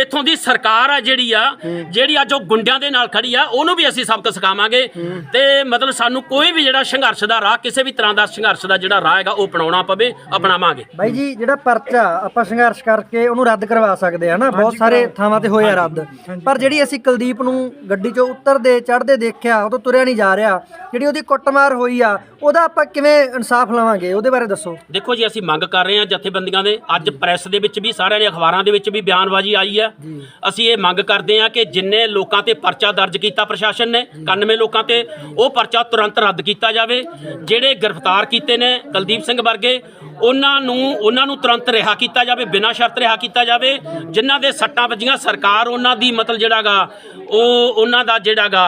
ਇੱਥੋਂ ਦੀ ਸਰਕਾਰ ਆ ਜਿਹੜੀ ਆ ਜਿਹੜੀ ਅੱਜ ਉਹ ਗੁੰਡਿਆਂ ਦੇ ਨਾਲ ਖੜੀ ਆ ਉਹਨੂੰ ਵੀ ਅਸੀਂ ਸਬਕ ਸਿਖਾਵਾਂਗੇ। ਤੇ ਮਤਲਬ ਸਾਨੂੰ ਕੋਈ ਵੀ ਜਿਹੜਾ ਸੰਘਰਸ਼ ਦਾ ਰਾਹ ਕਿਸੇ ਵੀ ਤਰ੍ਹਾਂ ਦਾ ਸੰਘਰਸ਼ ਦਾ ਜਿਹੜਾ ਰਾਹ ਹੈਗਾ ਉਹ ਅਪਣਾਉਣਾ ਪਵੇ ਅਪਣਾਵਾਂਗੇ। ਬਾਈ ਜੀ ਜਿਹੜਾ ਪਰਚਾ ਆਪਾਂ ਸੰਘਰਸ਼ ਕਰਕੇ ਉਹਨੂੰ ਰੱਦ ਕਰਵਾ ਸਕਦੇ ਆ ਨਾ ਬਹੁਤ ਸਾਰੇ ਥਾਵਾਂ ਤੇ ਹੋਇਆ ਰੱਦ। ਪਰ ਜਿਹੜੀ ਅਸੀਂ ਕੁਲਦੀਪ ਨੂੰ ਗੱਡੀ 'ਚੋਂ ਉਤਰਦੇ ਚੜ੍ਹਦੇ ਦੇਖਿਆ ਉਹ ਤੋਂ ਤੁਰਿਆ ਨਹੀਂ ਜਾ ਰਿਹਾ। ਜਿਹੜੀ ਉਹਦੀ ਕੁੱਟਮਾਰ ਹੋਈ ਆ ਉਹਦਾ ਆਪਾਂ ਕਿਵੇਂ ਇਨਸਾਫ ਲਵਾਂਗੇ? ਉਹਦੇ ਬਾਰੇ ਦੱਸੋ। ਦੇਖੋ ਜੀ ਅਸੀਂ ਮੰਗ ਕਰ ਰਹੇ ਹਾਂ ਜਥੇਬੰਦੀਆਂ ਦੇ। ਅੱਜ ਪ੍ਰੈਸ ਦੇ ਵਿੱਚ ਵੀ ਸਾਰਿਆਂ ਦੇ ਅਖਬਾਰਾਂ ਦੇ ਵਿੱਚ ਵੀ ਬਿਆਨਬਾਜ਼ੀ ਆਈ ਹੈ। ਅਸੀਂ ਇਹ ਮੰਗ ਕਰਦੇ ਹਾਂ ਕਿ ਜਿੰਨੇ ਲੋਕਾਂ ਤੇ ਪਰਚਾ ਦਰਜ ਕੀਤਾ ਪ੍ਰਸ਼ਾਸਨ ਨੇ 91 ਲੋਕਾਂ ਤੇ ਉਹ ਪਰਚਾ ਤੁਰੰਤ ਰੱਦ ਕੀਤਾ ਜਾਵੇ। ਜਿਹੜੇ ਗ੍ਰਿਫਤਾਰ ਕੀਤੇ ਨੇ ਕੁਲਦੀਪ ਸਿੰਘ ਵਰਗੇ ਉਹਨਾਂ ਨੂੰ ਉਹਨਾਂ ਨੂੰ ਤੁਰੰਤ ਰਿਹਾ ਕੀਤਾ ਜਾਵੇ ਬਿਨਾਂ ਸ਼ਰਤ ਰਿਹਾ ਕੀਤਾ ਜਾਵੇ। ਜਿਨ੍ਹਾਂ ਦੇ ਸੱਟਾਂ ਵੱਜੀਆਂ ਸਰਕਾਰ ਉਹਨਾਂ ਦੀ ਮਤਲਬ ਜਿਹੜਾਗਾ ਉਹ ਉਹਨਾਂ ਦਾ ਜਿਹੜਾਗਾ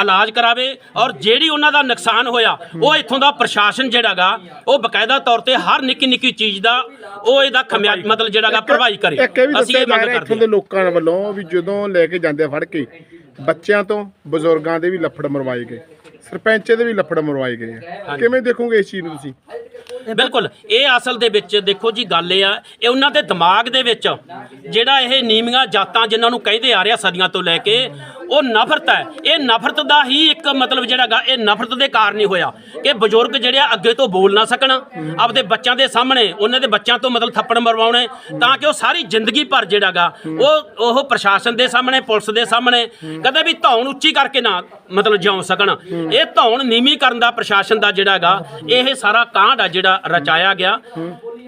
ਇਲਾਜ ਕਰਾਵੇ। ਔਰ ਜਿਹੜੀ ਉਹਨਾਂ ਦਾ ਨੁਕਸਾਨ ਹੋਇਆ ਉਹ ਇੱਥੋਂ ਦਾ ਪ੍ਰਸ਼ਾਸਨ ਜਿਹੜਾਗਾ ਉਹ ਬਕਾਇਦਾ ਤੌਰ ਤੇ ਹਰ ਨਿੱਕੀ ਨਿੱਕੀ ਚੀਜ਼ ਦਾ ਉਹ ਇਹਦਾ ਖਮਿਆ ਮਤਲਬ ਜਿਹੜਾਗਾ ਭਰਵਾਈ ਕਰੇ। ਅਸੀਂ ਇਹ ਮੰਗ ਕਰਦੇ ਦੇ ਹਾਂ। ਲੋਕਾਂ ਵੱਲੋਂ ਵੀ ਜਦੋਂ ਲੈ ਕੇ ਜਾਂਦੇ ਫੜ ਕੇ ਬੱਚਿਆਂ ਤੋਂ ਬਜ਼ੁਰਗਾਂ ਦੇ ਵੀ ਲੱਫੜ ਮਰਵਾਏ ਗਏ। ਸਰਪੰਚ ਦੇ ਵੀ ਲੱਫੜ ਮਰਵਾਏ ਗਏ ਕਿਵੇਂ ਦੇਖੋਗੇ ਇਸ ਚੀਜ਼ ਨੂੰ ਤੁਸੀਂ? ਬਿਲਕੁਲ। ਇਹ ਅਸਲ ਦੇ ਵਿੱਚ ਦੇਖੋ ਜੀ ਗੱਲ ਇਹ ਆ, ਇਹ ਉਹਨਾਂ ਦੇ ਦਿਮਾਗ ਦੇ ਵਿੱਚ ਜਿਹੜਾ ਇਹ ਨੀਵੀਆਂ ਜਾਤਾਂ ਜਿਨ੍ਹਾਂ ਨੂੰ ਕਹਿੰਦੇ ਆ ਰਿਹਾ ਸਦੀਆਂ ਤੋਂ ਲੈ ਕੇ ਉਹ ਨਫ਼ਰਤ ਹੈ। ਇਹ ਨਫ਼ਰਤ ਦਾ ਹੀ ਇੱਕ ਮਤਲਬ ਜਿਹੜਾਗਾ ਇਹ ਨਫ਼ਰਤ ਦੇ ਕਾਰਨ ਹੀ ਹੋਇਆ। ਕਿ ਬਜ਼ੁਰਗ ਜਿਹੜੇ ਆ, ਅੱਗੇ ਤੋਂ ਬੋਲ ਨਾ ਸਕਣ। ਆਪਦੇ ਬੱਚਿਆਂ ਦੇ ਸਾਹਮਣੇ, ਉਹਨਾਂ ਦੇ ਬੱਚਿਆਂ ਤੋਂ ਮਤਲਬ ਥੱਪੜ ਮਰਵਾਉਣੇ, ਤਾਂ ਕਿ ਉਹ ਸਾਰੀ ਜ਼ਿੰਦਗੀ ਭਰ ਜਿਹੜਾਗਾ ਉਹ ਉਹ ਪ੍ਰਸ਼ਾਸਨ ਦੇ ਸਾਹਮਣੇ, ਪੁਲਿਸ ਦੇ ਸਾਹਮਣੇ, ਕਦੇ ਵੀ ਧੌਣ ਉੱਚੀ ਕਰਕੇ ਨਾ ਮਤਲਬ ਜਿਉ ਸਕਣ। ਇਹ ਧੌਣ ਨੀਵੀਂ ਕਰਨ ਦਾ ਪ੍ਰਸ਼ਾਸਨ ਦਾ ਜਿਹੜਾਗਾ ਇਹ ਸਾਰਾ ਕਾਂਡ ਆ ਜਿਹੜਾ ਰਚਾਇਆ ਗਿਆ।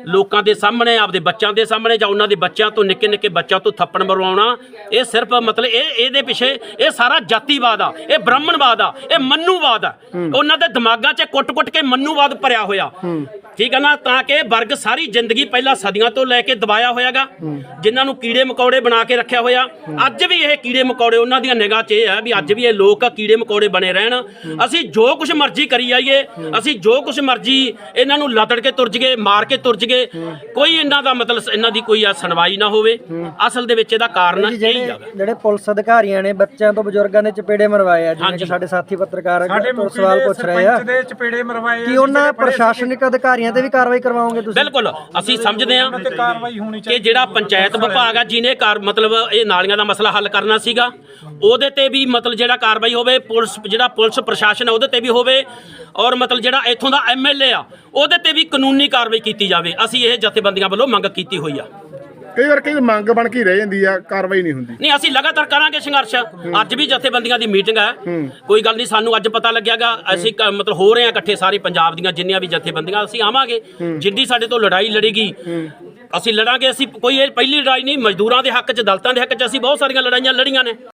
ਲੋਕਾਂ ਦੇ ਸਾਹਮਣੇ, ਆਪਦੇ ਬੱਚਿਆਂ ਦੇ ਸਾਹਮਣੇ ਜਾਂ ਉਹਨਾਂ ਦੇ ਬੱਚਿਆਂ ਤੋਂ ਨਿੱਕੇ ਨਿੱਕੇ ਬੱਚਿਆਂ ਤੋਂ ਥੱਪੜ ਮਰਵਾਉਣਾ। ਇਹ ਸਿਰਫ ਮਤਲਬ ਇਹ, ਇਹਦੇ ਪਿੱਛੇ ਇਹ ਸਾਰਾ ਜਾਤੀਵਾਦ ਆ ਇਹ ਬ੍ਰਾਹਮਣਵਾਦ ਆ ਇਹ ਮੰਨੂਵਾਦ ਆ। ਉਹਨਾਂ ਦੇ ਦਿਮਾਗਾਂ 'ਚ ਕੁੱਟ-ਕੁੱਟ ਕੇ ਮੰਨੂਵਾਦ ਭਰਿਆ ਹੋਇਆ। ਠੀਕ ਹੈ ਨਾ ਤਾਂ ਕਿ ਵਰਗ ਸਾਰੀ ਜ਼ਿੰਦਗੀ ਪਹਿਲਾਂ ਸਦੀਆਂ ਤੋਂ ਲੈ ਕੇ ਦਬਾਇਆ ਹੋਇਆਗਾ ਜਿਨ੍ਹਾਂ ਨੂੰ ਕੀੜੇ ਮਕੌੜੇ ਬਣਾ ਕੇ ਰੱਖਿਆ ਹੋਇਆ। ਅੱਜ ਵੀ ਇਹ ਕੀੜੇ ਮਕੌੜੇ ਉਹਨਾਂ ਦੀਆਂ ਨਿਗਾਹ 'ਚ ਇਹ ਹੈ ਵੀ ਅੱਜ ਵੀ ਇਹ ਲੋਕ ਕੀੜੇ ਮਕੌੜੇ ਬਣੇ ਰਹਿਣ। ਅਸੀਂ ਜੋ ਕੁਝ ਮਰਜ਼ੀ ਕਰੀ ਜਾਈਏ ਅਸੀਂ ਜੋ ਕੁਝ ਮਰਜ਼ੀ ਇਹਨਾਂ ਨੂੰ ਲਤੜ ਕੇ ਤੁਰ ਜਗੇ ਮਾਰ ਕੇ ਤੁਰ ਜਗੇ ਕੋਈ ਇਹਨਾਂ ਦਾ ਮਤਲਬ ਇਹਨਾਂ ਦੀ ਕੋਈ ਸੁਣਵਾਈ ਨਾ ਹੋਵੇ। ਅਸਲ ਦੇ ਵਿੱਚ ਇਹਦਾ ਕਾਰਨ ਇਹ ਹੀ ਜਿਹੜੇ ਪੁਲਿਸ ਅਧਿਕਾਰੀਆਂ ਨੇ ਬੱਚਿਆਂ ਤੋਂ ਬਜ਼ੁਰਗਾਂ ਦੇ ਚਪੇੜੇ ਮਰਵਾਏ ਆ ਜਿਵੇਂ। ਕਿ ਸਾਡੇ ਸਾਥੀ ਪੱਤਰਕਾਰ ਤੋਂ ਸਵਾਲ ਪੁੱਛ ਰਹੇ ਆ। ਦੇ ਚਪੇੜੇ ਮਰਵਾਏ ਕੀ ਉਹਨਾਂ ਪ੍ਰਸ਼ਾਸਨਿਕ ਅਧਿਕਾਰੀਆਂ ਤੇ ਵੀ ਕਾਰਵਾਈ ਕਰਵਾਓਗੇ ਤੁਸੀਂ? ਬਿਲਕੁਲ ਅਸੀਂ ਸਮਝਦੇ ਹੋਣੀ ਕਿ ਜਿਹੜਾ ਪੰਚਾਇਤ ਵਿਭਾਗ ਆ ਜਿਹਨੇ ਕਾਰ ਮਤਲਬ ਇਹ ਨਾਲੀਆਂ ਦਾ ਮਸਲਾ ਹੱਲ ਕਰਨਾ ਸੀਗਾ ਉਹਦੇ ਤੇ ਵੀ ਮਤਲਬ ਜਿਹੜਾ ਕਾਰਵਾਈ ਹੋਵੇ ਪੁਲਿਸ ਜਿਹੜਾ ਪੁਲਿਸ ਪ੍ਰਸ਼ਾਸਨ ਆ ਉਹਦੇ ਤੇ ਵੀ ਹੋਵੇ ਔਰ ਮਤਲਬ ਜਿਹੜਾ ਇੱਥੋਂ ਦਾ ਐਮਐਲਏ ਆ ਉਹਦੇ ਤੇ ਵੀ ਕਾਨੂੰਨੀ ਕਾਰਵਾਈ ਕੀਤੀ ਜਾਵੇ। ਅਸੀਂ ਇਹ ਜਥੇਬੰਦੀਆਂ ਵੱਲੋਂ ਮੰਗ ਕੀਤੀ ਹੋਈ ਆ। ਕਈ ਵਾਰ ਕਈ ਮੰਗ ਬਣ ਕੇ ਹੀ ਰਹਿ ਜਾਂਦੀ ਆ ਕਾਰਵਾਈ ਨਹੀਂ ਹੁੰਦੀ। ਨਹੀਂ ਅਸੀਂ ਲਗਾਤਾਰ ਕਰਾਂਗੇ ਸੰਘਰਸ਼। ਅੱਜ ਵੀ ਜਥੇਬੰਦੀਆਂ ਦੀ ਮੀਟਿੰਗ ਹੈ। ਕੋਈ ਗੱਲ ਨਹੀਂ ਸਾਨੂੰ ਅੱਜ ਪਤਾ ਲੱਗਿਆਗਾ। ਅਸੀਂ ਕ- ਮਤਲਬ ਹੋ ਰਹੇ ਹਾਂ ਇਕੱਠੇ ਸਾਰੇ ਪੰਜਾਬ ਦੀਆਂ ਜਿੰਨੀਆਂ ਵੀ ਜਥੇਬੰਦੀਆਂ ਅਸੀਂ ਆਵਾਂਗੇ। ਜਿੱਦੀ ਸਾਡੇ ਤੋਂ ਲੜਾਈ ਲੜੇਗੀ। ਅਸੀਂ ਲੜਾਂਗੇ ਅਸੀਂ ਕੋਈ ਇਹ ਪਹਿਲੀ ਲੜਾਈ ਨਹੀਂ ਮਜ਼ਦੂਰਾਂ ਦੇ ਹੱਕ 'ਚ ਦਲਤਾਂ ਦੇ ਹੱਕ 'ਚ ਅਸੀਂ ਬਹੁਤ ਸਾਰੀਆਂ ਲੜਾਈਆਂ ਲੜੀਆਂ ਨੇ।